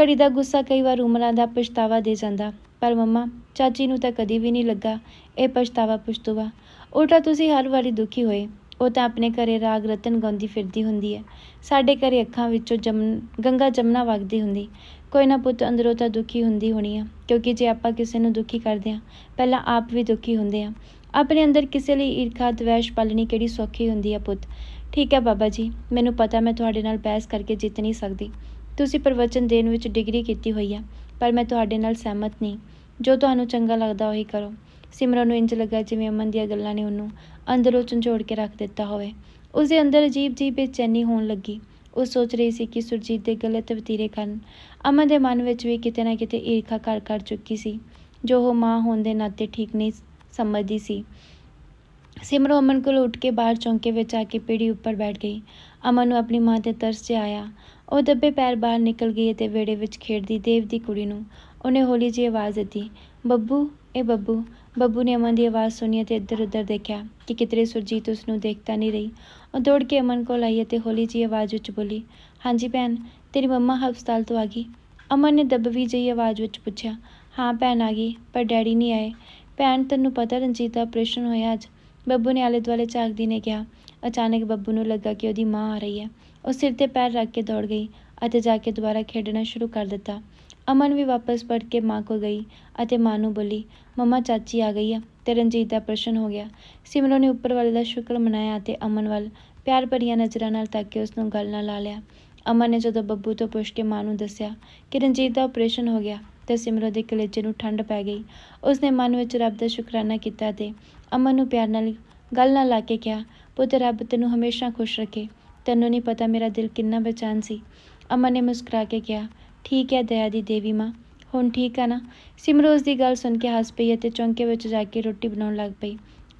ਘੜੀ ਦਾ ਗੁੱਸਾ ਕਈ ਵਾਰ ਉਮਰਾਂ ਦਾ ਪਛਤਾਵਾ ਦੇ ਜਾਂਦਾ। ਪਰ ਮੰਮਾ, ਚਾਚੀ ਨੂੰ ਤਾਂ ਕਦੀ ਵੀ ਨਹੀਂ ਲੱਗਾ ਇਹ ਪਛਤਾਵਾ ਪੁਛਤੂਵਾ ਉਲਟਾ ਤੁਸੀਂ ਹਰ ਵਾਰੀ ਦੁਖੀ ਹੋਏ। ਉਹ ਤਾਂ ਆਪਣੇ ਘਰੇ ਰਾਗ ਰਤਨ ਗਾਉਂਦੀ ਫਿਰਦੀ ਹੁੰਦੀ ਹੈ। ਸਾਡੇ ਘਰੇ ਅੱਖਾਂ ਵਿੱਚੋਂ ਜਮਨ, ਗੰਗਾ ਜਮਨਾ ਵਗਦੀ ਹੁੰਦੀ। ਕੋਈ ਨਾ ਪੁੱਤ, ਅੰਦਰੋਂ ਤਾਂ ਦੁਖੀ ਹੁੰਦੀ ਹੋਣੀ ਆ। ਕਿਉਂਕਿ ਜੇ ਆਪਾਂ ਕਿਸੇ ਨੂੰ ਦੁਖੀ ਕਰਦੇ ਆ ਪਹਿਲਾਂ ਆਪ ਵੀ ਦੁਖੀ ਹੁੰਦੇ ਆ ਆਪਣੇ ਅੰਦਰ ਕਿਸੇ ਲਈ ਈਰਖਾ, ਦਵੈਸ਼ ਪਾਲਣੀ ਕਿਹੜੀ ਸੌਖੀ ਹੁੰਦੀ ਆ ਪੁੱਤ? ਠੀਕ ਹੈ ਬਾਬਾ ਜੀ, ਮੈਨੂੰ ਪਤਾ ਮੈਂ ਤੁਹਾਡੇ ਨਾਲ ਬਹਿਸ ਕਰਕੇ ਜਿੱਤ ਨਹੀਂ ਸਕਦੀ। ਤੁਸੀਂ ਪ੍ਰਵਚਨ ਦੇਣ ਵਿੱਚ ਡਿਗਰੀ ਕੀਤੀ ਹੋਈ ਆ, ਪਰ ਮੈਂ ਤੁਹਾਡੇ ਨਾਲ ਸਹਿਮਤ ਨਹੀਂ। ਜੋ ਤੁਹਾਨੂੰ ਚੰਗਾ ਲੱਗਦਾ ਉਹੀ ਕਰੋ। ਸਿਮਰਨ ਨੂੰ ਇੰਜ ਲੱਗਾ ਜਿਵੇਂ ਅਮਨ ਦੀਆਂ ਗੱਲਾਂ ਨੇ ਉਹਨੂੰ ਅੰਦਰੋਂ ਝੰਜੋੜ ਕੇ ਰੱਖ ਦਿੱਤਾ ਹੋਵੇ। ਉਸ ਦੇ ਅੰਦਰ ਅਜੀਬ ਜੀ ਬੇਚੈਨੀ ਹੋਣ ਲੱਗੀ। ਉਹ ਸੋਚ ਰਹੀ ਸੀ ਕਿ ਸੁਰਜੀਤ ਦੇ ਗਲਤ ਵਤੀਰੇ ਕਾਰਨ। ਅਮਨ ਦੇ ਮਨ ਵਿੱਚ ਵੀ ਕਿਤੇ ਨਾ ਕਿਤੇ ਈਰਖਾ ਘਰ ਕਰ ਚੁੱਕੀ ਸੀ, ਜੋ ਉਹ ਮਾਂ ਹੋਣ ਦੇ ਨਾਤੇ ਠੀਕ ਨਹੀਂ ਸਮਝਦੀ ਸੀ। ਸਿਮਰੋ ਅਮਨ ਕੋਲ ਉੱਠ ਕੇ ਬਾਹਰ ਚੌਂਕੇ ਵਿੱਚ ਆ ਕੇ ਪੀੜੀ ਉੱਪਰ ਬੈਠ ਗਈ। ਅਮਨ ਨੂੰ ਆਪਣੀ ਮਾਂ ਤੇ ਤਰਸ ਜਿਹਾ ਆਇਆ। ਉਹ ਦੱਬੇ ਪੈਰ ਬਾਹਰ ਨਿਕਲ ਗਈ ਅਤੇ ਵਿਹੜੇ ਵਿੱਚ ਖੇਡਦੀ ਦੇਵ ਦੀ ਕੁੜੀ ਨੂੰ ਉਹਨੇ ਹੌਲੀ ਜਿਹੀ ਆਵਾਜ਼ ਦਿੱਤੀ, ਬੱਬੂ, ਇਹ ਬੱਬੂ ਬੱਬੂ ਨੇ ਅਮਨ ਦੀ ਆਵਾਜ਼ ਸੁਣੀ ਅਤੇ ਇੱਧਰ ਉੱਧਰ ਦੇਖਿਆ ਕਿ ਕਿਧਰੇ ਸੁਰਜੀਤ ਉਸ ਨੂੰ ਦੇਖਤਾ ਨਹੀਂ ਰਹੀ। ਉਹ ਦੌੜ ਕੇ ਅਮਨ ਕੋਲ ਆਈ ਅਤੇ ਹੌਲੀ ਜਿਹੀ ਆਵਾਜ਼ ਵਿੱਚ ਬੋਲੀ, ਹਾਂਜੀ ਭੈਣ, ਤੇਰੀ ਮੰਮਾ ਹਸਪਤਾਲ ਤੋਂ ਆ ਗਈ। ਅਮਨ ਨੇ ਦੱਬਵੀਂ ਜਿਹੀ ਆਵਾਜ਼ ਵਿੱਚ ਪੁੱਛਿਆ, ਹਾਂ ਭੈਣ, ਆ ਗਈ, ਪਰ ਡੈਡੀ ਨਹੀਂ ਆਏ। ਭੈਣ, ਤੈਨੂੰ ਪਤਾ ਰਣਜੀਤ ਦਾ ਆਪਰੇਸ਼ਨ ਹੋਇਆ ਅੱਜ? ਬੱਬੂ ਨੇ ਆਲੇ ਦੁਆਲੇ ਝਾਕਦੀ ਨੇ ਕਿਹਾ, ਅਚਾਨਕ ਬੱਬੂ ਨੂੰ ਲੱਗਾ ਕਿ ਉਹਦੀ ਮਾਂ ਆ ਰਹੀ ਹੈ। ਉਹ ਸਿਰ ਤੇ ਪੈਰ ਰੱਖ ਕੇ ਦੌੜ ਗਈ। ਅਤੇ ਜਾ ਕੇ ਦੁਬਾਰਾ ਖੇਡਣਾ ਸ਼ੁਰੂ ਕਰ ਦਿੱਤਾ। ਅਮਨ ਵੀ ਵਾਪਸ ਪੜ ਕੇ ਮਾਂ ਕੋਲ ਗਈ ਅਤੇ ਮਾਂ ਨੂੰ ਬੋਲੀ, ਮਮਾ, ਚਾਚੀ ਆ ਗਈ ਆ। ਤੇ ਰਣਜੀਤ ਦਾ ਪ੍ਰਸ਼ਨ ਹੋ ਗਿਆ। ਸਿਮਰਨ ਨੇ ਉੱਪਰ ਵਾਲੇ ਦਾ ਸ਼ੁਕਰ ਮਨਾਇਆ ਅਤੇ ਅਮਨ ਵੱਲ ਪਿਆਰ ਭਰੀਆਂ ਨਜ਼ਰਾਂ ਨਾਲ ਤੱਕ ਕੇ ਉਸ ਨੂੰ ਗੱਲ ਨਾਲ ਲਾ ਲਿਆ। ਅਮਨ ਨੇ ਜਦੋਂ ਬੱਬੂ ਤੋਂ ਪੁੱਛ ਕੇ ਮਾਂ ਨੂੰ ਦੱਸਿਆ ਕਿ ਰਣਜੀਤ ਦਾ ਆਪਰੇਸ਼ਨ ਹੋ ਗਿਆ ਤੇ ਸਿਮਰਨ ਦੇ ਕਲੇਜੇ ਨੂੰ ਠੰਡ ਪੈ ਗਈ। ਉਸਨੇ ਮਨ ਵਿੱਚ ਰੱਬ ਦਾ ਸ਼ੁਕਰਾਨਾ ਕੀਤਾ ਤੇ ਅਮਨ ਨੂੰ ਪਿਆਰ ਨਾਲ ਗੱਲ ਨਾਲ ਲਾ ਕੇ ਕਿਹਾ, ਪੁੱਤ, ਰੱਬ ਤੈਨੂੰ ਹਮੇਸ਼ਾ ਖੁਸ਼ ਰੱਖੇ। ਤੈਨੂੰ ਨਹੀਂ ਪਤਾ ਮੇਰਾ ਦਿਲ ਕਿੰਨਾ ਬੇਚੈਨ ਸੀ। ਅਮਨ ਨੇ ਮੁਸਕਰਾ ਕੇ ਕਿਹਾ, ਠੀਕ ਹੈ ਦਇਆ ਦੀ ਦੇਵੀ ਮਾਂ, ਹੁਣ ਠੀਕ ਆ ਨਾ? ਸਿਮਰੋਜ਼ ਦੀ ਗੱਲ ਸੁਣ ਕੇ ਹੱਸ ਪਈ ਅਤੇ ਚੌਂਕੇ ਵਿੱਚ ਜਾ ਕੇ ਰੋਟੀ ਬਣਾਉਣ ਲੱਗ ਪਈ।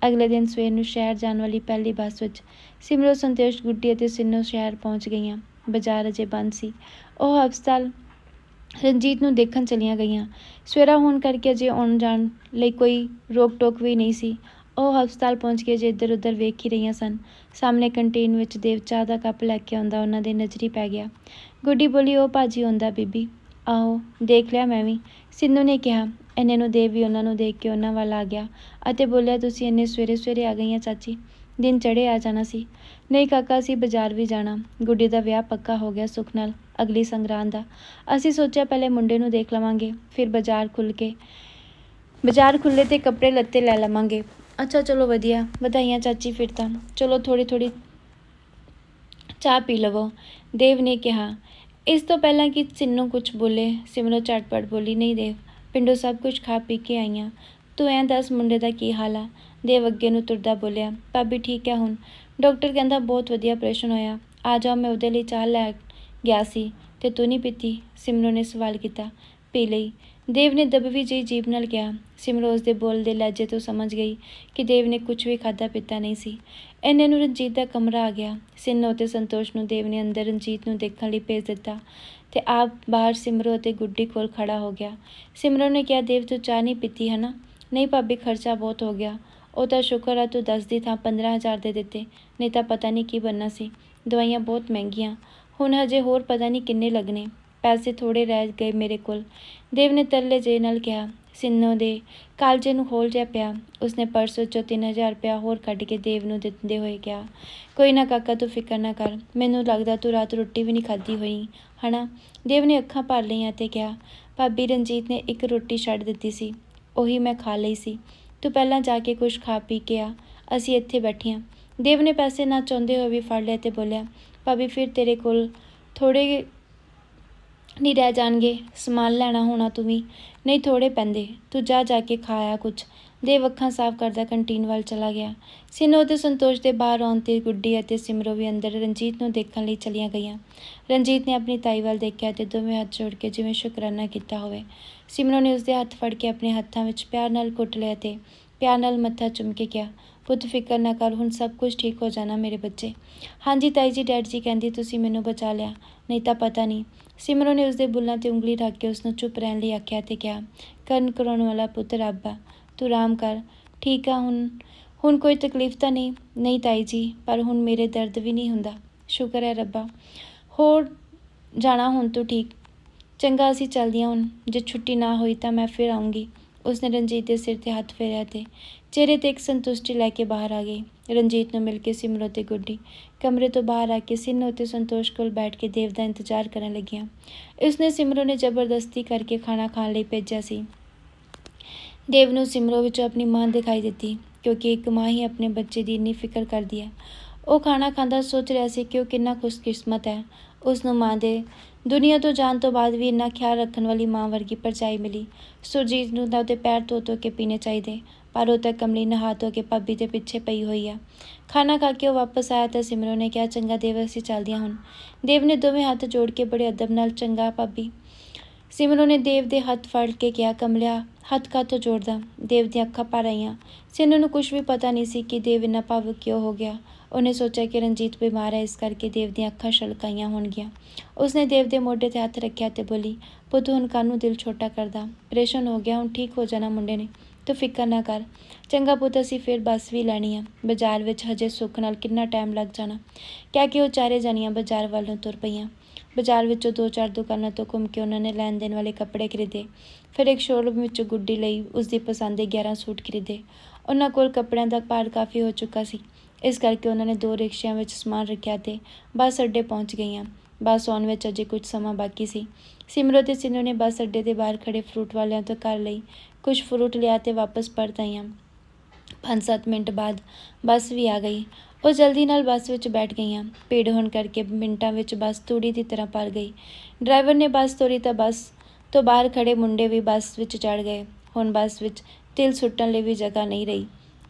ਅਗਲੇ ਦਿਨ ਸਵੇਰ ਨੂੰ ਸ਼ਹਿਰ ਜਾਣ ਵਾਲੀ ਪਹਿਲੀ ਬੱਸ ਵਿੱਚ ਸਿਮਰੋਜ਼ ਸੰਤੋਸ਼ ਗੁੱਡੀ ਅਤੇ ਸਿੰਨੋ ਸ਼ਹਿਰ ਪਹੁੰਚ ਗਈਆਂ। ਬਾਜ਼ਾਰ ਅਜੇ ਬੰਦ ਸੀ। ਉਹ ਹਸਪਤਾਲ ਰਣਜੀਤ ਨੂੰ ਦੇਖਣ ਚਲੀਆਂ ਗਈਆਂ। ਸਵੇਰਾ ਹੋਣ ਕਰਕੇ ਅਜੇ ਆਉਣ ਜਾਣ ਲਈ ਕੋਈ ਰੋਕ ਟੋਕ ਵੀ ਨਹੀਂ ਸੀ। ਉਹ ਹਸਪਤਾਲ ਪਹੁੰਚ ਕੇ ਜੇ ਇੱਧਰ ਉੱਧਰ ਵੇਖ ਹੀ ਰਹੀਆਂ ਸਨ। ਸਾਹਮਣੇ ਕੰਟੀਨ ਵਿੱਚ ਦੇਵ ਚਾਹ ਦਾ ਕੱਪ ਲੈ ਕੇ ਆਉਂਦਾ ਉਹਨਾਂ ਦੇ ਨਜ਼ਰੀ ਪੈ ਗਿਆ। ਗੁੱਡੀ ਬੋਲੀ, ਉਹ ਭਾਜੀ ਆਉਂਦਾ ਬੀਬੀ। ਆਹੋ ਦੇਖ ਲਿਆ ਮੈਂ ਵੀ। ਸਿੰਧੂ ਨੇ ਕਿਹਾ, ਇੰਨੇ ਨੂੰ ਦੇਵ ਵੀ ਉਹਨਾਂ ਨੂੰ ਦੇਖ ਕੇ ਉਹਨਾਂ ਵੱਲ ਆ ਗਿਆ ਅਤੇ ਬੋਲਿਆ, ਤੁਸੀਂ ਇੰਨੇ ਸਵੇਰੇ ਸਵੇਰੇ ਆ ਗਈਆਂ ਚਾਚੀ। ਦਿਨ ਚੜੇ ਆ ਜਾਣਾ ਸੀ। ਨਹੀਂ ਕਾਕਾ, ਅਸੀਂ ਬਾਜ਼ਾਰ ਵੀ ਜਾਣਾ। ਗੁੱਡੀ ਦਾ ਵਿਆਹ ਪੱਕਾ ਹੋ ਗਿਆ ਸੁੱਖ ਨਾਲ ਅਗਲੀ ਸੰਗਰਾਂਦ ਦਾ। ਅਸੀਂ ਸੋਚਿਆ ਪਹਿਲੇ ਮੁੰਡੇ ਨੂੰ ਦੇਖ ਲਵਾਂਗੇ, ਫਿਰ ਬਾਜ਼ਾਰ ਖੁੱਲ ਕੇ, ਬਾਜ਼ਾਰ ਖੁੱਲੇ ਤੇ ਕੱਪੜੇ ਲੱਤੇ ਲੈ ਲਵਾਂਗੇ। ਅੱਛਾ, ਚਲੋ ਵਧੀਆ। ਵਧਾਈਆਂ ਚਾਚੀ ਫਿਰ ਤਾਂ। ਚਲੋ ਥੋੜੀ ਥੋੜੀ ਚਾਹ ਪੀ ਲਵੋ। ਦੇਵ ਨੇ ਕਿਹਾ ਇਸ ਤੋਂ ਪਹਿਲਾਂ ਕਿ ਸਿੰਨੂ ਕੁਝ ਬੋਲੇ, ਸਿਮਰੋ ਝਟਪਟ ਬੋਲੀ, ਨਹੀਂ ਦੇਵ, ਪਿੰਡੋਂ ਸਭ ਕੁਝ ਖਾ ਪੀ ਕੇ ਆਈਆਂ। ਤੂੰ ਐਂ ਦੱਸ ਮੁੰਡੇ ਦਾ ਕੀ ਹਾਲ ਆ? ਦੇਵ ਅੱਗੇ ਨੂੰ ਤੁਰਦਾ ਬੋਲਿਆ, ਭਾਬੀ ਠੀਕ ਹੈ ਹੁਣ। ਡਾਕਟਰ ਕਹਿੰਦਾ, ਬਹੁਤ ਵਧੀਆ ਆਪਰੇਸ਼ਨ ਹੋਇਆ। ਆ ਜਾ ਮੈਂ ਉਹਦੇ ਲਈ ਚਾਹ ਲੈ ਗਿਆ ਸੀ ਤੇ ਤੂੰ ਨਹੀਂ ਪੀਤੀ? ਸਿਮਰੋ ਨੇ ਸਵਾਲ ਕੀਤਾ, ਪੀ ਲਈ। ਦੇਵ ਨੇ ਦਬਵੀ ਜਿਹੀ ਜੀਭ ਨਾਲ ਕਿਹਾ ਸਿਮਰੋ ਉਸ ਦੇ ਬੋਲ ਦੇ ਲਹਿਜੇ ਤੋਂ ਸਮਝ ਗਈ ਕਿ ਦੇਵ ਨੇ ਕੁਝ ਵੀ ਖਾਧਾ ਪੀਤਾ ਨਹੀਂ ਸੀ। ਇੰਨੇ ਨੂੰ ਰਣਜੀਤ ਦਾ ਕਮਰਾ ਆ ਗਿਆ। ਸਿੰਨੋ ਤੇ ਸੰਤੋਸ਼ ਨੂੰ ਦੇਵ ਨੇ ਅੰਦਰ ਰਣਜੀਤ ਨੂੰ ਦੇਖਣ ਲਈ ਭੇਜ ਦਿੱਤਾ ਤੇ ਆਪ ਬਾਹਰ ਸਿਮਰੋ ਅਤੇ ਗੁੱਡੀ ਕੋਲ ਖੜਾ ਹੋ ਗਿਆ। ਸਿਮਰੋ ਨੇ ਕਿਹਾ, ਦੇਵ, ਤੂੰ ਚਾਹ ਨਹੀਂ ਪੀਤੀ ਹੈ ਨਾ ਨਹੀਂ ਭਾਬੀ, ਖਰਚਾ ਬਹੁਤ ਹੋ ਗਿਆ। ਉਹ ਤਾਂ ਸ਼ੁਕਰ ਆ, ਤੂੰ ਦਸ ਦੀ ਥਾਂ 15000 ਦੇ ਦਿੱਤੇ, ਨਹੀਂ ਤਾਂ ਪਤਾ ਨਹੀਂ ਕੀ ਬਣਨਾ ਸੀ। ਦਵਾਈਆਂ ਬਹੁਤ ਮਹਿੰਗੀਆਂ। ਹੁਣ ਹਜੇ ਹੋਰ ਪਤਾ ਨਹੀਂ ਕਿੰਨੇ ਲੱਗਣੇ। ਪੈਸੇ ਥੋੜੇ ਰਹਿ ਗਏ ਮੇਰੇ ਕੋਲ। ਦੇਵ ਨੇ ਤਰਲੇ ਜੇ ਨਾਲ ਕਿਹਾ, ਸਿੰਨੋ ਦੇ, ਕਾਲਜੇ ਨੂੰ ਖੋਲ ਜਿਹਾ ਪਿਆ। ਉਸਨੇ ਪਰਸ ਵਿੱਚੋਂ 3000 ਰੁਪਇਆ ਹੋਰ ਕੱਢ ਕੇ ਦੇਵ ਨੂੰ ਦਿੰਦੇ ਹੋਏ ਕਿਹਾ, ਕੋਈ ਨਾ ਕਾਕਾ, ਤੂੰ ਫਿਕਰ ਨਾ ਕਰ। ਮੈਨੂੰ ਲੱਗਦਾ ਤੂੰ ਰਾਤ ਰੋਟੀ ਵੀ ਨਹੀਂ ਖਾਧੀ ਹੋਈ, ਹਨਾ? ਦੇਵ ਨੇ ਅੱਖਾਂ ਭਰ ਲਈਆਂ ਤੇ ਕਿਹਾ, ਭਾਬੀ ਰਣਜੀਤ ਨੇ ਇੱਕ ਰੋਟੀ ਛੱਡ ਦਿੱਤੀ ਸੀ। ਉਹੀ ਮੈਂ ਖਾ ਲਈ ਸੀ। ਤੂੰ ਪਹਿਲਾਂ ਜਾ ਕੇ ਕੁਝ ਖਾ ਪੀ ਕੇ ਆ। ਅਸੀਂ ਇੱਥੇ ਬੈਠੀਆਂ ਦੇਵ ਨੇ ਪੈਸੇ ਨਾ ਚਾਹੁੰਦੇ ਹੋਏ ਵੀ ਫੜ ਲਏ ਤੇ ਬੋਲਿਆ, ਭਾਬੀ, ਫਿਰ ਤੇਰੇ ਕੋਲ ਥੋੜੇ ਨਹੀਂ ਰਹਿ ਜਾਣਗੇ। ਸਮਾਨ ਲੈਣਾ ਹੋਣਾ ਤੂੰ ਵੀ। ਨਹੀਂ ਥੋੜੇ ਪੈਂਦੇ। ਤੂੰ ਜਾ ਜਾ ਕੇ ਖਾਇਆ ਕੁਛ। ਦੇਵ ਅੱਖਾਂ ਸਾਫ਼ ਕਰਦਾ ਕੰਟੀਨ ਵੱਲ ਚਲਾ ਗਿਆ। ਸਿਨੋ ਤੇ ਸੰਤੋਸ਼ ਦੇ ਬਾਹਰ ਆਉਣ ਤੇ ਗੁੱਡੀ ਅਤੇ ਸਿਮਰੋ ਵੀ ਅੰਦਰ ਰਣਜੀਤ ਨੂੰ ਦੇਖਣ ਲਈ ਚਲੀਆਂ ਗਈਆਂ। ਰਣਜੀਤ ਨੇ ਆਪਣੀ ਤਾਈ ਵੱਲ ਦੇਖਿਆ ਤੇ ਦੋਵੇਂ ਹੱਥ ਜੋੜ ਕੇ ਜਿਵੇਂ ਸ਼ੁਕਰਾਨਾ ਕੀਤਾ ਹੋਵੇ। ਸਿਮਰੋ ਨੇ ਉਸਦੇ ਹੱਥ ਫੜ ਕੇ ਆਪਣੇ ਹੱਥਾਂ ਵਿੱਚ ਪਿਆਰ ਨਾਲ ਕੁੱਟ ਲਿਆ ਤੇ ਪਿਆਰ ਨਾਲ ਮੱਥਾ ਚੁੰਮ ਕੇ ਕਿਹਾ, ਪੁੱਤ, ਫਿਕਰ ਨਾ ਕਰ, ਹੁਣ ਸਭ ਕੁਝ ਠੀਕ ਹੋ ਜਾਣਾ ਮੇਰੇ ਬੱਚੇ। ਹਾਂਜੀ ਤਾਈ ਜੀ, ਡੈਡ ਜੀ ਕਹਿੰਦੀ ਤੁਸੀਂ ਮੈਨੂੰ ਬਚਾ ਲਿਆ। ਨਹੀਂ ਤਾਂ ਪਤਾ ਨਹੀਂ। ਸਿਮਰੋ ਨੇ ਉਸਦੇ ਬੁੱਲਾਂ ਤੇ ਉਂਗਲੀ ਰੱਖ ਕੇ ਉਸਨੂੰ ਚੁੱਪ ਰਹਿਣ ਲਈ ਆਖਿਆ ਤੇ ਕਿਹਾ, ਕਰਨ ਕਰਾਉਣ ਵਾਲਾ ਪੁੱਤ ਰੱਬ ਆ ਤੂੰ ਆਰਾਮ ਕਰ। ਠੀਕ ਆ ਹੁਣ ਹੁਣ ਕੋਈ ਤਕਲੀਫ ਤਾਂ ਨਹੀਂ? ਨਹੀਂ ਤਾਈ ਜੀ, ਪਰ ਹੁਣ ਮੇਰੇ ਦਰਦ ਵੀ ਨਹੀਂ ਹੁੰਦਾ। ਸ਼ੁਕਰ ਹੈ ਰੱਬਾ। ਹੋਰ ਜਾਣਾ ਹੁਣ ਤੂੰ ਠੀਕ। ਚੰਗਾ ਅਸੀਂ ਚੱਲਦੀਆਂ ਹੁਣ। ਜੇ ਛੁੱਟੀ ਨਾ ਹੋਈ ਤਾਂ ਮੈਂ ਫਿਰ ਆਉਂਗੀ ਉਸਨੇ ਰਣਜੀਤ ਦੇ ਸਿਰ ਤੇ ਹੱਥ ਫੇਰਿਆ ਤੇ ਚਿਹਰੇ ਤੇ ਇੱਕ ਸੰਤੁਸ਼ਟੀ ਲੈ ਕੇ ਬਾਹਰ ਆ ਗਈ। ਰਣਜੀਤ ਨੂੰ ਮਿਲ ਕੇ ਸਿਮਰੋ ਤੇ ਗੁੱਡੀ ਕਮਰੇ ਤੋਂ ਬਾਹਰ ਆ ਕੇ ਸਿੰਨੋ ਤੇ ਸੰਤੋਸ਼ ਕੋਲ ਬੈਠ ਕੇ ਦੇਵ ਦਾ ਇੰਤਜ਼ਾਰ ਕਰਨ ਲੱਗੀਆਂ। ਉਸਨੇ ਸਿਮਰੋ ਨੇ ਜ਼ਬਰਦਸਤੀ ਕਰਕੇ ਖਾਣਾ ਖਾਣ ਲਈ ਭੇਜਿਆ ਸੀ। ਦੇਵ ਨੂੰ ਸਿਮਰੋ ਵਿੱਚ ਆਪਣੀ ਮਾਂ ਦਿਖਾਈ ਦਿੱਤੀ, ਕਿਉਂਕਿ ਇੱਕ ਮਾਂ ਹੀ ਆਪਣੇ ਬੱਚੇ ਦੀ ਇੰਨੀ ਫਿਕਰ ਕਰਦੀ ਹੈ। ਉਹ ਖਾਣਾ ਖਾਂਦਾ ਸੋਚ ਰਿਹਾ ਸੀ ਕਿ ਉਹ ਕਿੰਨਾ ਖੁਸ਼ਕਿਸਮਤ ਹੈ। ਉਸ ਨੂੰ ਮਾਂ ਦੇ ਦੁਨੀਆ ਤੋਂ ਜਾਣ ਤੋਂ ਬਾਅਦ ਵੀ ਇੰਨਾ ਖਿਆਲ ਰੱਖਣ ਵਾਲੀ ਮਾਂ ਵਰਗੀ ਪਰਚਾਈ ਮਿਲੀ। ਸੁਰਜੀਤ ਨੂੰ ਤਾਂ ਉਹਦੇ ਪੈਰ ਧੋ ਧੋ ਕੇ ਪੀਣੇ ਚਾਹੀਦੇ। ਪਰ ਉਹ ਤਾਂ ਕਮਲੀ ਨਹਾ ਧੋ ਕੇ ਭਾਬੀ ਦੇ ਪਿੱਛੇ ਪਈ ਹੋਈ ਆ। ਖਾਣਾ ਖਾ ਕੇ ਉਹ ਵਾਪਸ ਆਇਆ ਤਾਂ ਸਿਮਰੋ ਨੇ ਕਿਹਾ, ਚੰਗਾ ਦੇਵ, ਅਸੀਂ ਚੱਲਦੀਆਂ ਹੁਣ। ਦੇਵ ਨੇ ਦੋਵੇਂ ਹੱਥ ਜੋੜ ਕੇ ਬੜੇ ਅਦਬ ਨਾਲ, ਚੰਗਾ ਭਾਬੀ। ਸਿਮਰੋ ਨੇ ਦੇਵ ਦੇ ਹੱਥ ਫੜ ਕੇ ਕਿਹਾ, ਕਮਲਿਆ, ਹੱਥ ਕਾਹਤੋਂ ਜੋੜਦਾ? ਦੇਵ ਦੀਆਂ ਅੱਖਾਂ ਭਰ ਆਈਆਂ। ਸਿਮਰੋ ਨੂੰ ਕੁਝ ਵੀ ਪਤਾ ਨਹੀਂ ਸੀ ਕਿ ਦੇਵ ਇੰਨਾ ਭਾਵੁਕ ਕਿਉਂ ਹੋ ਗਿਆ। ਉਹਨੇ ਸੋਚਿਆ ਕਿ ਰਣਜੀਤ ਬਿਮਾਰ ਹੈ, ਇਸ ਕਰਕੇ ਦੇਵ ਦੀਆਂ ਅੱਖਾਂ ਛਲਕਾਈਆਂ ਹੋਣਗੀਆਂ। ਉਸਨੇ ਦੇਵ ਦੇ ਮੋਢੇ ਤੇ ਹੱਥ ਰੱਖਿਆ ਤੇ ਬੋਲੀ, ਪੁੱਤ, ਹੁਣ ਕਾਨੂੰ ਦਿਲ ਛੋਟਾ ਕਰਦਾ? ਪ੍ਰੇਸ਼ਨ ਹੋ ਗਿਆ, ਹੁਣ ਠੀਕ ਹੋ ਜਾਣਾ ਮੁੰਡੇ ਨੇ। ਤੂੰ ਫਿਕਰ ਨਾ ਕਰ। ਚੰਗਾ ਪੁੱਤ, ਅਸੀਂ ਫਿਰ ਬੱਸ ਵੀ ਲੈਣੀ ਆ। ਬਾਜ਼ਾਰ ਵਿੱਚ ਹਜੇ ਸੁੱਖ ਨਾਲ ਕਿੰਨਾ ਟਾਈਮ ਲੱਗ ਜਾਣਾ। ਕਹਿ ਕੇ ਉਹ ਚਾਰੇ ਜਣੀਆਂ ਬਾਜ਼ਾਰ ਵੱਲ ਨੂੰ ਤੁਰ ਪਈਆਂ। ਬਾਜ਼ਾਰ ਵਿੱਚੋਂ ਦੋ ਚਾਰ ਦੁਕਾਨਾਂ ਤੋਂ ਘੁੰਮ ਕੇ ਉਹਨਾਂ ਨੇ ਲੈਣ ਦੇਣ ਵਾਲੇ ਕੱਪੜੇ ਖਰੀਦੇ। ਫਿਰ ਇੱਕ ਸ਼ੋਰੂਮ ਵਿੱਚੋਂ ਗੁੱਡੀ ਲਈ ਉਸ ਦੀ ਪਸੰਦ ਦੇ 11 ਸੂਟ ਖਰੀਦੇ। ਉਹਨਾਂ ਕੋਲ ਕੱਪੜਿਆਂ ਦਾ ਭਾਰ ਕਾਫੀ ਹੋ ਚੁੱਕਾ ਸੀ। ਇਸ ਕਰਕੇ ਉਹਨਾਂ ਨੇ ਦੋ ਰਿਕਸ਼ਿਆਂ ਵਿੱਚ ਸਮਾਨ ਰੱਖਿਆ ਤੇ ਬੱਸ ਅੱਡੇ ਪਹੁੰਚ ਗਈਆਂ। ਬੱਸ ਆਉਣ ਵਿੱਚ ਅਜੇ ਕੁਝ ਸਮਾਂ ਬਾਕੀ ਸੀ। ਸਿਮਰੋ ਤੇ ਸਿੰਨੂ ਨੇ ਬੱਸ ਅੱਡੇ ਦੇ ਬਾਹਰ ਖੜੇ ਫਰੂਟ ਵਾਲਿਆਂ ਤੋਂ ਘਰ ਲਈ ਕੁਝ ਫਰੂਟ ਲਿਆ ਤੇ ਵਾਪਸ ਪਰਤ ਆਈਆਂ। 5-7 ਮਿੰਟ ਬਾਅਦ ਬੱਸ ਵੀ ਆ ਗਈ। ਉਹ ਜਲਦੀ ਨਾਲ ਬੱਸ ਵਿੱਚ ਬੈਠ ਗਈਆਂ। ਭੀੜ ਹੋਣ ਕਰਕੇ ਮਿੰਟਾਂ ਵਿੱਚ ਬੱਸ ਤੂੜੀ ਦੀ ਤਰ੍ਹਾਂ ਭਰ ਗਈ। ਡਰਾਈਵਰ ਨੇ ਬੱਸ ਤੋਰੀ ਤਾਂ ਬੱਸ ਤੋਂ ਬਾਹਰ ਖੜੇ ਮੁੰਡੇ ਵੀ ਬੱਸ ਵਿੱਚ ਚੜ ਗਏ। ਹੁਣ ਬੱਸ ਵਿੱਚ ਤਿਲ ਸੁੱਟਣ ਲਈ ਵੀ ਜਗ੍ਹਾ ਨਹੀਂ ਰਹੀ।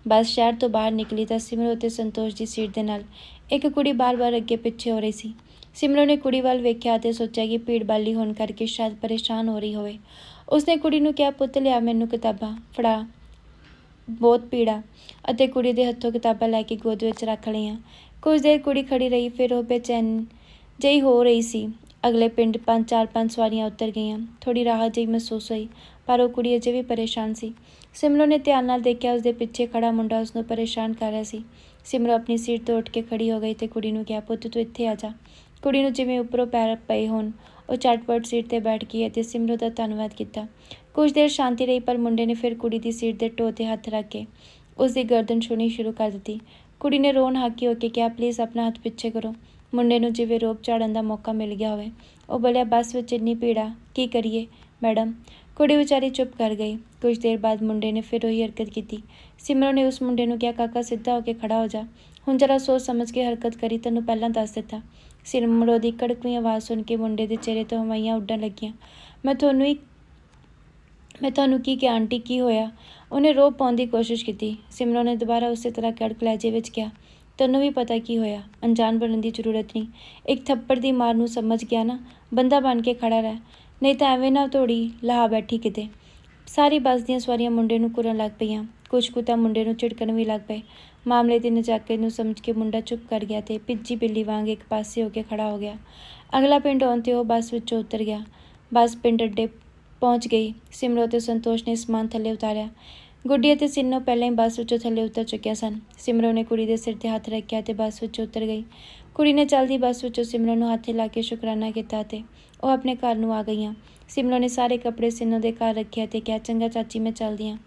ਬੱਸ ਸ਼ਹਿਰ ਤੋਂ ਬਾਹਰ ਨਿਕਲੀ ਤਾਂ ਸਿਮਰੋ ਤੇ ਸੰਤੋਸ਼ ਦੀ ਸੀਟ ਦੇ ਨਾਲ ਇੱਕ ਕੁੜੀ ਬਾਰ-ਬਾਰ ਅੱਗੇ ਪਿੱਛੇ ਹੋ ਰਹੀ ਸੀ। ਸਿਮਰੋ ਨੇ ਕੁੜੀ ਵੱਲ ਵੇਖਿਆ ਤੇ ਸੋਚਿਆ ਕਿ ਭੀੜ ਬਾਲੀ ਹੋਣ ਕਰਕੇ ਸ਼ਾਇਦ ਪਰੇਸ਼ਾਨ ਹੋ ਰਹੀ ਹੋਵੇ। ਉਸਨੇ ਕੁੜੀ ਨੂੰ ਕਿਹਾ, ਪੁੱਤ, ਲਿਆ ਮੈਨੂੰ ਕਿਤਾਬਾਂ, ਫੜਾ। ਬਹੁਤ ਪੀੜਾ ਅਤੇ ਕੁੜੀ ਦੇ ਹੱਥੋਂ ਕਿਤਾਬਾਂ ਲੈ ਕੇ ਗੋਦ ਵਿੱਚ ਰੱਖ ਲਈਆਂ। ਕੁਝ ਦੇਰ ਕੁੜੀ ਖੜੀ ਰਹੀ, ਫਿਰ ਉਹ ਬੇਚੈਨ ਜਿਹੀ ਹੋ ਰਹੀ ਸੀ। ਅਗਲੇ ਪਿੰਡ ਪੰਜ, ਚਾਰ, ਪੰਜ ਸਵਾਰੀਆਂ ਉਤਰ ਗਈਆਂ। ਥੋੜੀ ਰਾਹਤ ਜਿਹੀ ਮਹਿਸੂਸ ਹੋਈ, ਪਰ ਉਹ ਕੁੜੀ ਅਜੇ ਵੀ ਪਰੇਸ਼ਾਨ ਸੀ। ਸਿਮਰੋ ਨੇ ਧਿਆਨ ਨਾਲ ਦੇਖਿਆ, ਉਸਦੇ ਪਿੱਛੇ ਖੜਾ ਮੁੰਡਾ ਉਸਨੂੰ ਪਰੇਸ਼ਾਨ ਕਰ ਰਿਹਾ ਸੀ। ਸਿਮਰੋ ਆਪਣੀ ਸੀਟ ਤੋਂ ਉੱਠ ਕੇ ਖੜੀ ਹੋ ਗਈ ਤੇ ਕੁੜੀ ਨੂੰ ਕਿਹਾ, ਪੁੱਤ, ਤੂੰ ਇੱਥੇ ਆ ਜਾ। ਕੁੜੀ ਨੂੰ ਜਿਵੇਂ ਉੱਪਰੋਂ ਪੈਰ ਪਏ ਹੋਣ ਉਹ ਝਟਪਟ ਸੀਟ ਤੇ ਬੈਠ ਗਈ ਅਤੇ ਸਿਮਰੋ ਦਾ ਧੰਨਵਾਦ ਕੀਤਾ। ਕੁਝ ਦੇਰ ਸ਼ਾਂਤੀ ਰਹੀ ਪਰ ਮੁੰਡੇ ਨੇ ਫਿਰ ਕੁੜੀ ਦੀ ਸੀਟ ਦੇ ਟੋਅ ਤੇ ਹੱਥ ਰੱਖ ਕੇ ਉਸ ਦੀ ਗਰਦਨ ਛੂਹਣੀ ਸ਼ੁਰੂ ਕਰ ਦਿੱਤੀ। ਕੁੜੀ ਨੇ ਰੋਣ ਹਾਕੀ ਹੋ ਕੇ ਕਿਹਾ, ਪਲੀਜ਼ ਆਪਣਾ ਹੱਥ ਪਿੱਛੇ ਕਰੋ। ਮੁੰਡੇ ਨੂੰ ਜਿਵੇਂ ਰੋਪ ਝਾੜਨ ਦਾ ਮੌਕਾ ਮਿਲ ਗਿਆ ਹੋਵੇ। ਉਹ ਬੋਲਿਆ, ਬੱਸ ਵਿੱਚ ਇੰਨੀ ਭੀੜਾ ਕੀ ਕਰੀਏ? ਮੈਡਮ, ਕੁੜੀ ਵਿਚਾਰੀ ਚੁੱਪ ਕਰ ਗਈ। ਕੁਝ ਦੇਰ ਬਾਅਦ ਮੁੰਡੇ ਨੇ ਫਿਰ ਉਹੀ ਹਰਕਤ ਕੀਤੀ। ਸਿਮਰੋ ਨੇ ਉਸ ਮੁੰਡੇ ਨੂੰ ਕਿਹਾ, ਕਾਕਾ, ਸਿੱਧਾ ਹੋ ਕੇ ਖੜਾ ਹੋ ਜਾ। ਹੁਣ ਜਰਾ ਸੋਚ ਸਮਝ ਕੇ ਹਰਕਤ ਕਰੀ, ਤੈਨੂੰ ਪਹਿਲਾਂ ਦੱਸ ਦਿੱਤਾ। ਸਿਮਰੋ ਦੀ ਕੜਕਵੀਂ ਆਵਾਜ਼ ਸੁਣ ਕੇ ਮੁੰਡੇ ਦੇ ਚਿਹਰੇ ਤੋਂ ਹਵਾਈਆਂ ਉੱਡਣ ਲੱਗੀਆਂ। ਮੈਂ ਤੁਹਾਨੂੰ ਹੀ ਮੈਂ ਤੁਹਾਨੂੰ ਕੀ ਕਿਹਾ, ਆਂਟੀ, ਕੀ ਹੋਇਆ? ਉਹਨੇ ਰੋ ਪਾਉਣ ਦੀ ਕੋਸ਼ਿਸ਼ ਕੀਤੀ। ਸਿਮਰਨ ਨੇ ਦੁਬਾਰਾ ਉਸੇ ਤਰ੍ਹਾਂ ਕੜਕ ਲਹਿਜੇ ਵਿੱਚ ਕਿਹਾ, ਤੈਨੂੰ ਵੀ ਪਤਾ ਕੀ ਹੋਇਆ? ਅਣਜਾਣ ਬਣਨ ਦੀ ਜ਼ਰੂਰਤ ਨਹੀਂ। ਇੱਕ ਥੱਪੜ ਦੀ ਮਾਰ ਨੂੰ ਸਮਝ ਗਿਆ ਨਾ? ਬੰਦਾ ਬਣ ਕੇ ਖੜਾ ਰਹਿ। ਨਹੀਂ ਤਾਂ ਐਵੇਂ ਨਾ ਤੋੜੀ ਲਾਹ ਬੈਠੀ ਕਿਤੇ। ਸਾਰੀ ਬੱਸ ਦੀਆਂ ਸਵਾਰੀਆਂ ਮੁੰਡੇ ਨੂੰ ਕੁਰਨ ਲੱਗ ਪਈਆਂ। ਕੁਛ ਕੁ ਤਾਂ ਮੁੰਡੇ ਨੂੰ ਝਿੜਕਣ ਵੀ ਲੱਗ ਪਏ। ਮਾਮਲੇ ਦੀ ਨਜ਼ਾਕਤ ਨੂੰ ਸਮਝ ਕੇ ਮੁੰਡਾ ਚੁੱਪ ਕਰ ਗਿਆ ਤੇ ਭਿੱਜੀ ਬਿੱਲੀ ਵਾਂਗ ਇੱਕ ਪਾਸੇ ਹੋ ਕੇ ਖੜਾ ਹੋ ਗਿਆ। ਅਗਲਾ ਪਿੰਡ ਆਉਣ ਤੇ ਉਹ ਬੱਸ ਵਿੱਚੋਂ ਉਤਰ ਗਿਆ। ਬੱਸ ਪਿੰਡ ਅੱਡੇ ਪਹੁੰਚ ਗਈ। ਸਿਮਰੋ ਤੇ ਸੰਤੋਸ਼ ਨੇ ਸਮਾਨ ਥੱਲੇ ਉਤਾਰਿਆ। ਗੁੱਡੀ ਅਤੇ ਸਿੰਨੋ ਪਹਿਲਾਂ ਹੀ ਬੱਸ ਵਿੱਚੋਂ ਥੱਲੇ ਉਤਰ ਚੁੱਕਿਆ ਸਨ। ਸਿਮਰੋ ਨੇ ਕੁੜੀ ਦੇ ਸਿਰ ਤੇ ਹੱਥ ਰੱਖਿਆ ਤੇ ਬੱਸ ਵਿੱਚੋਂ ਉਤਰ ਗਈ। ਕੁੜੀ ਨੇ ਚਲਦੀ ਬੱਸ ਵਿੱਚੋਂ ਸਿਮਰਨ ਨੂੰ ਹੱਥ ਲਾ ਕੇ ਸ਼ੁਕਰਾਨਾ ਕੀਤਾ ਤੇ ਉਹ ਆਪਣੇ ਘਰ ਨੂੰ ਆ ਗਈਆਂ। ਸਿਮਰੋ ਨੇ ਸਾਰੇ ਕੱਪੜੇ ਸਿੰਨੋ ਦੇ ਘਰ ਰੱਖਿਆ ਤੇ ਕਿਹਾ, ਚੰਗਾ ਚਾਚੀ, ਮੈਂ ਚੱਲਦੀ ਹਾਂ।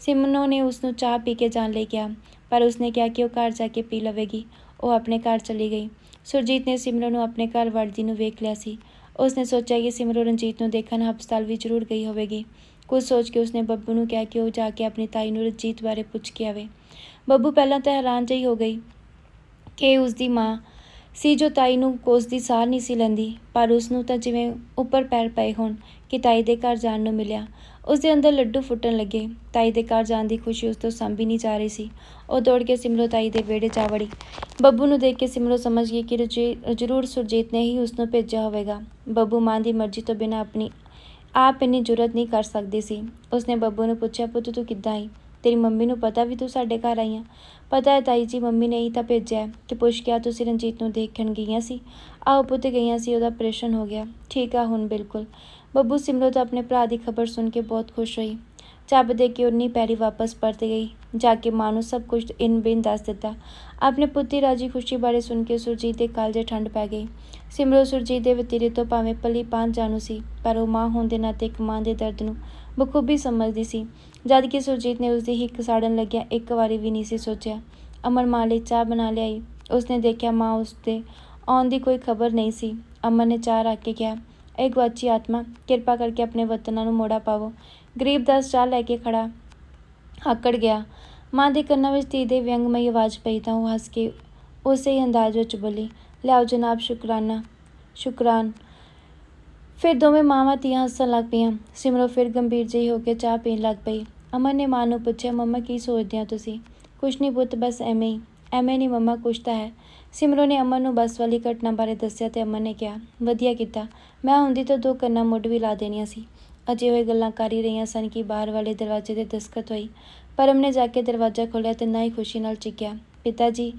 ਸਿਮਨੋ ਨੇ ਉਸ ਨੂੰ ਚਾਹ ਪੀ ਕੇ ਜਾਣ ਲਈ ਕਿਹਾ, ਪਰ ਉਸਨੇ ਕਿਹਾ ਕਿ ਉਹ ਘਰ ਜਾ ਕੇ ਪੀ ਲਵੇਗੀ। ਉਹ ਆਪਣੇ ਘਰ ਚਲੀ ਗਈ। ਸੁਰਜੀਤ ਨੇ ਸਿਮਰੋ ਨੂੰ ਆਪਣੇ ਘਰ ਵੜਦੀ ਨੂੰ ਵੇਖ ਲਿਆ ਸੀ। ਉਸਨੇ ਸੋਚਿਆ ਕਿ ਸਿਮਰੋ ਰਣਜੀਤ ਨੂੰ ਦੇਖਣ ਹਸਪਤਾਲ ਵੀ ਜ਼ਰੂਰ ਗਈ ਹੋਵੇਗੀ। ਕੁਝ ਸੋਚ ਕੇ ਉਸਨੇ ਬੱਬੂ ਨੂੰ ਕਿਹਾ ਕਿ ਉਹ ਜਾ ਕੇ ਆਪਣੀ ਤਾਈ ਨੂੰ ਰਣਜੀਤ ਬਾਰੇ ਪੁੱਛ ਕੇ ਆਵੇ। ਬੱਬੂ ਪਹਿਲਾਂ ਤਾਂ ਹੈਰਾਨ ਜਿਹੀ ਹੋ ਗਈ ਕਿ ਉਸ ਦੀ ਮਾਂ ਸੀ ਜੋ ਤਾਈ ਨੂੰ ਕੋਸਦੀ ਸਾਹ ਨਹੀਂ ਸੀ ਲੈਂਦੀ, ਪਰ ਉਸ ਨੂੰ ਤਾਂ ਜਿਵੇਂ ਉੱਪਰ ਪੈਰ ਪਏ ਹੋਣ ਕਿ ਤਾਈ ਦੇ ਘਰ ਜਾਣ ਨੂੰ ਮਿਲਿਆ। ਉਸ ਦੇ ਅੰਦਰ ਲੱਡੂ ਫੁੱਟਣ ਲੱਗੇ। ਤਾਈ ਦੇ ਘਰ ਜਾਣ ਦੀ ਖੁਸ਼ੀ ਉਸ ਤੋਂ ਸੰਭੀ ਨਹੀਂ ਜਾ ਰਹੀ ਸੀ। ਉਹ ਦੌੜ ਕੇ ਸਿਮਰੋ ਤਾਈ ਦੇ ਵਿਹੜੇ ਜਾ ਵੜੀ। ਬੱਬੂ ਨੂੰ ਦੇਖ ਕੇ ਸਿਮਰੋ ਸਮਝ ਗਈ ਕਿ ਰੁਜੀ- ਜ਼ਰੂਰ ਸੁਰਜੀਤ ਨੇ ਹੀ ਉਸ ਨੂੰ ਭੇਜਿਆ ਹੋਵੇਗਾ। ਬੱਬੂ ਮਾਂ ਦੀ ਮਰਜ਼ੀ ਤੋਂ ਬਿਨਾਂ ਆਪਣੀ, ਆਪ ਇੰਨੀ ਜੁਰਤ ਨਹੀਂ ਕਰ ਸਕਦੀ ਸੀ। ਉਸਨੇ ਬੱਬੂ ਨੂੰ ਪੁੱਛਿਆ, ਪੁੱਤ, ਤੂੰ ਕਿੱਦਾਂ ਆਈ? ਤੇਰੀ ਮੰਮੀ ਨੂੰ ਪਤਾ ਵੀ ਤੂੰ ਸਾਡੇ ਘਰ ਆਈ ਆਂ। ਪਤਾ ਹੈ ਤਾਈ ਜੀ, ਮੰਮੀ ਨੇ ਹੀ ਤਾਂ ਭੇਜਿਆ ਹੈ ਕਿ ਪੁੱਛ ਕੇ ਆ, ਤੁਸੀਂ ਰਣਜੀਤ ਨੂੰ ਦੇਖਣ ਗਈਆਂ ਸੀ। ਆਓ ਪੁੱਤ ਗਈਆਂ ਸੀ, ਉਹਦਾ ਆਪਰੇਸ਼ਨ ਹੋ ਗਿਆ। ਠੀਕ ਆ ਹੁਣ, ਬਿਲਕੁਲ। ਬੱਬੂ ਸਿਮਰੋ ਤਾਂ ਆਪਣੇ ਭਰਾ ਦੀ ਖਬਰ ਸੁਣ ਕੇ ਬਹੁਤ ਖੁਸ਼ ਹੋਈ। ਚੱਬ ਦੇ ਕੇ ਉਨੀ ਪੈਰੀ ਵਾਪਸ ਪਰਤ ਗਈ, ਜਾ ਕੇ ਮਾਂ ਨੂੰ ਸਭ ਕੁਝ ਇਨ ਬਿਨ ਦੱਸ ਦਿੱਤਾ। ਆਪਣੇ ਪੁੱਤੀ ਰਾਜੀ ਖੁਸ਼ੀ ਬਾਰੇ ਸੁਣ ਕੇ ਸੁਰਜੀਤ ਦੇ ਕਾਲਜੇ ਠੰਡ ਪੈ ਗਈ। ਸਿਮਰੋ ਸੁਰਜੀਤ ਦੇ ਵਤੀਰੇ ਤੋਂ ਭਾਵੇਂ ਪਲੀ ਪਾਂਚ ਜਾਣੂ ਸੀ, ਪਰ ਉਹ ਮਾਂ ਹੋਣ ਦੇ ਨਾਤੇ ਇੱਕ ਮਾਂ ਦੇ ਦਰਦ ਨੂੰ ਬਖੂਬੀ ਸਮਝਦੀ ਸੀ। ਜਦ ਕਿ ਸੁਰਜੀਤ ਨੇ ਉਸ ਦੀ ਹਿੱਕ ਸਾੜਨ ਲੱਗਿਆ ਇੱਕ ਵਾਰੀ ਵੀ ਨਹੀਂ ਸੀ ਸੋਚਿਆ। ਅਮਨ ਮਾਂ ਲਈ ਚਾਹ ਬਣਾ ਲਿਆਈ। ਉਸਨੇ ਦੇਖਿਆ ਮਾਂ ਉਸਦੇ ਆਉਣ ਦੀ ਕੋਈ ਖਬਰ ਨਹੀਂ ਸੀ। ਅਮਨ ਨੇ ਚਾਹ ਰੱਖ ਕੇ ਕਿਹਾ, ਇਹ ਗੁਆਚੀ ਆਤਮਾ, ਕਿਰਪਾ ਕਰਕੇ ਆਪਣੇ ਵਤਨਾਂ ਨੂੰ ਮੋੜਾ ਪਾਵੋ। ਗਰੀਬ ਦਾਸ ਚਾਹ ਲੈ ਕੇ ਖੜਾ ਆਕੜ ਗਿਆ। ਮਾਂ ਦੇ ਕੰਨਾਂ ਵਿੱਚ ਧੀ ਦੇ ਵਿਅੰਗਮਈ ਆਵਾਜ਼ ਪਈ ਤਾਂ ਉਹ ਹੱਸ ਕੇ ਉਸੇ ਹੀ ਅੰਦਾਜ਼ ਵਿੱਚ ਬੋਲੀ, ਲਿਆਓ ਜਨਾਬ, ਸ਼ੁਕਰਾਨਾ, ਸ਼ੁਕਰਾਨ। ਫਿਰ ਦੋਵੇਂ ਮਾਵਾਂ ਤੀਆਂ ਹੱਸਣ ਲੱਗ ਪਈਆਂ। ਸਿਮਰੋ ਫਿਰ ਗੰਭੀਰ ਜਿਹੀ ਹੋ ਕੇ ਚਾਹ ਪੀਣ ਲੱਗ ਪਈ। ਅਮਨ ਨੇ ਮਾਂ ਨੂੰ ਪੁੱਛਿਆ, ਮੰਮਾ, ਕੀ ਸੋਚਦੇ ਹੋ ਤੁਸੀਂ? ਕੁਛ ਨਹੀਂ ਪੁੱਤ, ਬਸ ਐਵੇਂ ਹੀ। ਐਵੇਂ ਨਹੀਂ ਮੰਮਾ, ਕੁਛ ਤਾਂ ਹੈ। ਸਿਮਰੋ ਨੇ ਅਮਨ ਨੂੰ ਬੱਸ ਵਾਲੀ ਘਟਨਾ ਬਾਰੇ ਦੱਸਿਆ ਤੇ ਅਮਨ ਨੇ ਕਿਹਾ, ਵਧੀਆ ਕੀਤਾ। ਮੈਂ ਹੁੰਦੀ ਤਾਂ ਦੋ ਕੰਨਾਂ ਮੁੱਢ ਵੀ ਲਾ ਦੇਣੀਆਂ ਸੀ। ਅਜੇ ਉਹ ਗੱਲਾਂ ਕਰ ਹੀ ਰਹੀਆਂ ਸਨ ਕਿ ਬਾਹਰ ਵਾਲੇ ਦਰਵਾਜ਼ੇ ਤੇ ਦਸਖਤ ਹੋਈ। ਪਰਮ ਨੇ ਜਾ ਕੇ ਦਰਵਾਜ਼ਾ ਖੋਲ੍ਹਿਆ ਤੇ ਨਾ ਹੀ ਖੁਸ਼ੀ ਨਾਲ ਚੀਕਿਆ। ਪਿਤਾ ਜੀ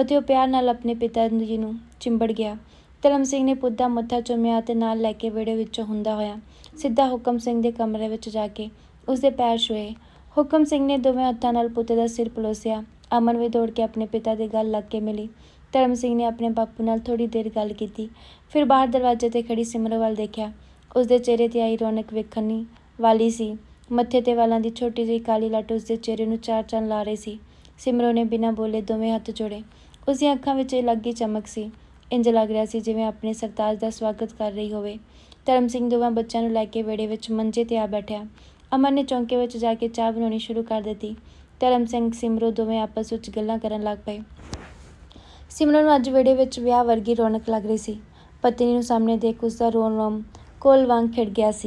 ਅਤੇ ਉਹ ਪਿਆਰ ਨਾਲ ਆਪਣੇ ਪਿਤਾ ਜੀ ਨੂੰ ਚਿੰਬੜ ਗਿਆ। ਧਰਮ ਸਿੰਘ ਨੇ ਪੁੱਤ ਮੱਥਾ ਚੁੰਮਿਆ ਤੇ ਨਾਲ ਲੈ ਕੇ ਵਿਹੜੇ ਵਿੱਚੋਂ ਹੁੰਦਾ ਹੋਇਆ, ਸਿੱਧਾ ਹੁਕਮ ਸਿੰਘ ਦੇ ਕਮਰੇ ਵਿੱਚ ਜਾ ਕੇ ਉਸਦੇ ਪੈਰ ਛੁਏ ਹੁਕਮ ਸਿੰਘ ਨੇ ਦੋਵੇਂ ਹੱਥਾਂ ਨਾਲ ਪੁੱਤ ਦਾ ਸਿਰ ਪਲੋਸਿਆ। ਅਮਨ ਵੀ ਦੌੜ ਕੇ ਆਪਣੇ ਪਿਤਾ ਦੇ ਗੱਲ ਲੱਗ ਕੇ ਮਿਲੀ। ਧਰਮ ਸਿੰਘ ਨੇ ਆਪਣੇ ਬਾਪੂ ਨਾਲ ਥੋੜੀ ਦੇਰ ਗੱਲ ਕੀਤੀ। ਫਿਰ ਬਾਹਰ ਦਰਵਾਜ਼ੇ ਤੇ ਖੜੀ ਸਿਮਰੋ ਵੱਲ ਦੇਖਿਆ। ਉਸਦੇ ਚਿਹਰੇ ਤੇ ਆਈ ਰੌਣਕ ਵੇਖਣੀ ਵਾਲੀ ਸੀ। ਮੱਥੇ ਤੇ ਵਾਲਾਂ ਦੀ ਛੋਟੀ ਜਿਹੀ ਕਾਲੀ ਲੱਟ ਉਸਦੇ ਚਿਹਰੇ ਨੂੰ ਚਾਰ ਚੰਨ ਲਾ ਰਹੀ ਸੀ। ਸਿਮਰੋ ਨੇ ਬਿਨਾਂ ਬੋਲੇ ਦੋਵੇਂ ਹੱਥ ਜੋੜੇ। ਉਸ ਦੀਆਂ ਅੱਖਾਂ ਵਿੱਚ ਲੱਗੀ ਚਮਕ ਸੀ। ਇੰਜ ਲੱਗ ਰਿਹਾ ਸੀ ਜਿਵੇਂ ਆਪਣੇ ਸਰਤਾਜ ਦਾ ਸਵਾਗਤ ਕਰ ਰਹੀ ਹੋਵੇ। ਧਰਮ ਸਿੰਘ ਦੋਵਾਂ ਬੱਚਿਆਂ ਨੂੰ ਲੈ ਕੇ ਵਿਹੜੇ ਵਿੱਚ ਮੰਜੇ ਤੇ ਆ ਬੈਠਿਆ। ਅਮਨ ਨੇ ਚੌਂਕੇ ਵਿੱਚ ਜਾ ਕੇ ਚਾਹ ਬਣਾਉਣੀ ਸ਼ੁਰੂ ਕਰ ਦਿੱਤੀ। ਧਰਮ ਸਿੰਘ, ਸਿਮਰੋ ਦੋਵੇਂ ਆਪਸ ਵਿੱਚ ਗੱਲਾਂ ਕਰਨ ਲੱਗ ਪਏ। ਸਿਮਰਨ ਨੂੰ ਅੱਜ ਵਿਹੜੇ ਵਿੱਚ ਵਿਆਹ ਵਰਗੀ ਰੌਣਕ ਲੱਗ ਰਹੀ ਸੀ। ਪਤਨੀ ਨੂੰ ਸਾਹਮਣੇ ਦੇਖ ਉਸ ਦਾ ਰੋਣ ਰੋਮ ਕੋਲ ਵਾਂਗ ਖਿੜ ਗਿਆ ਸੀ।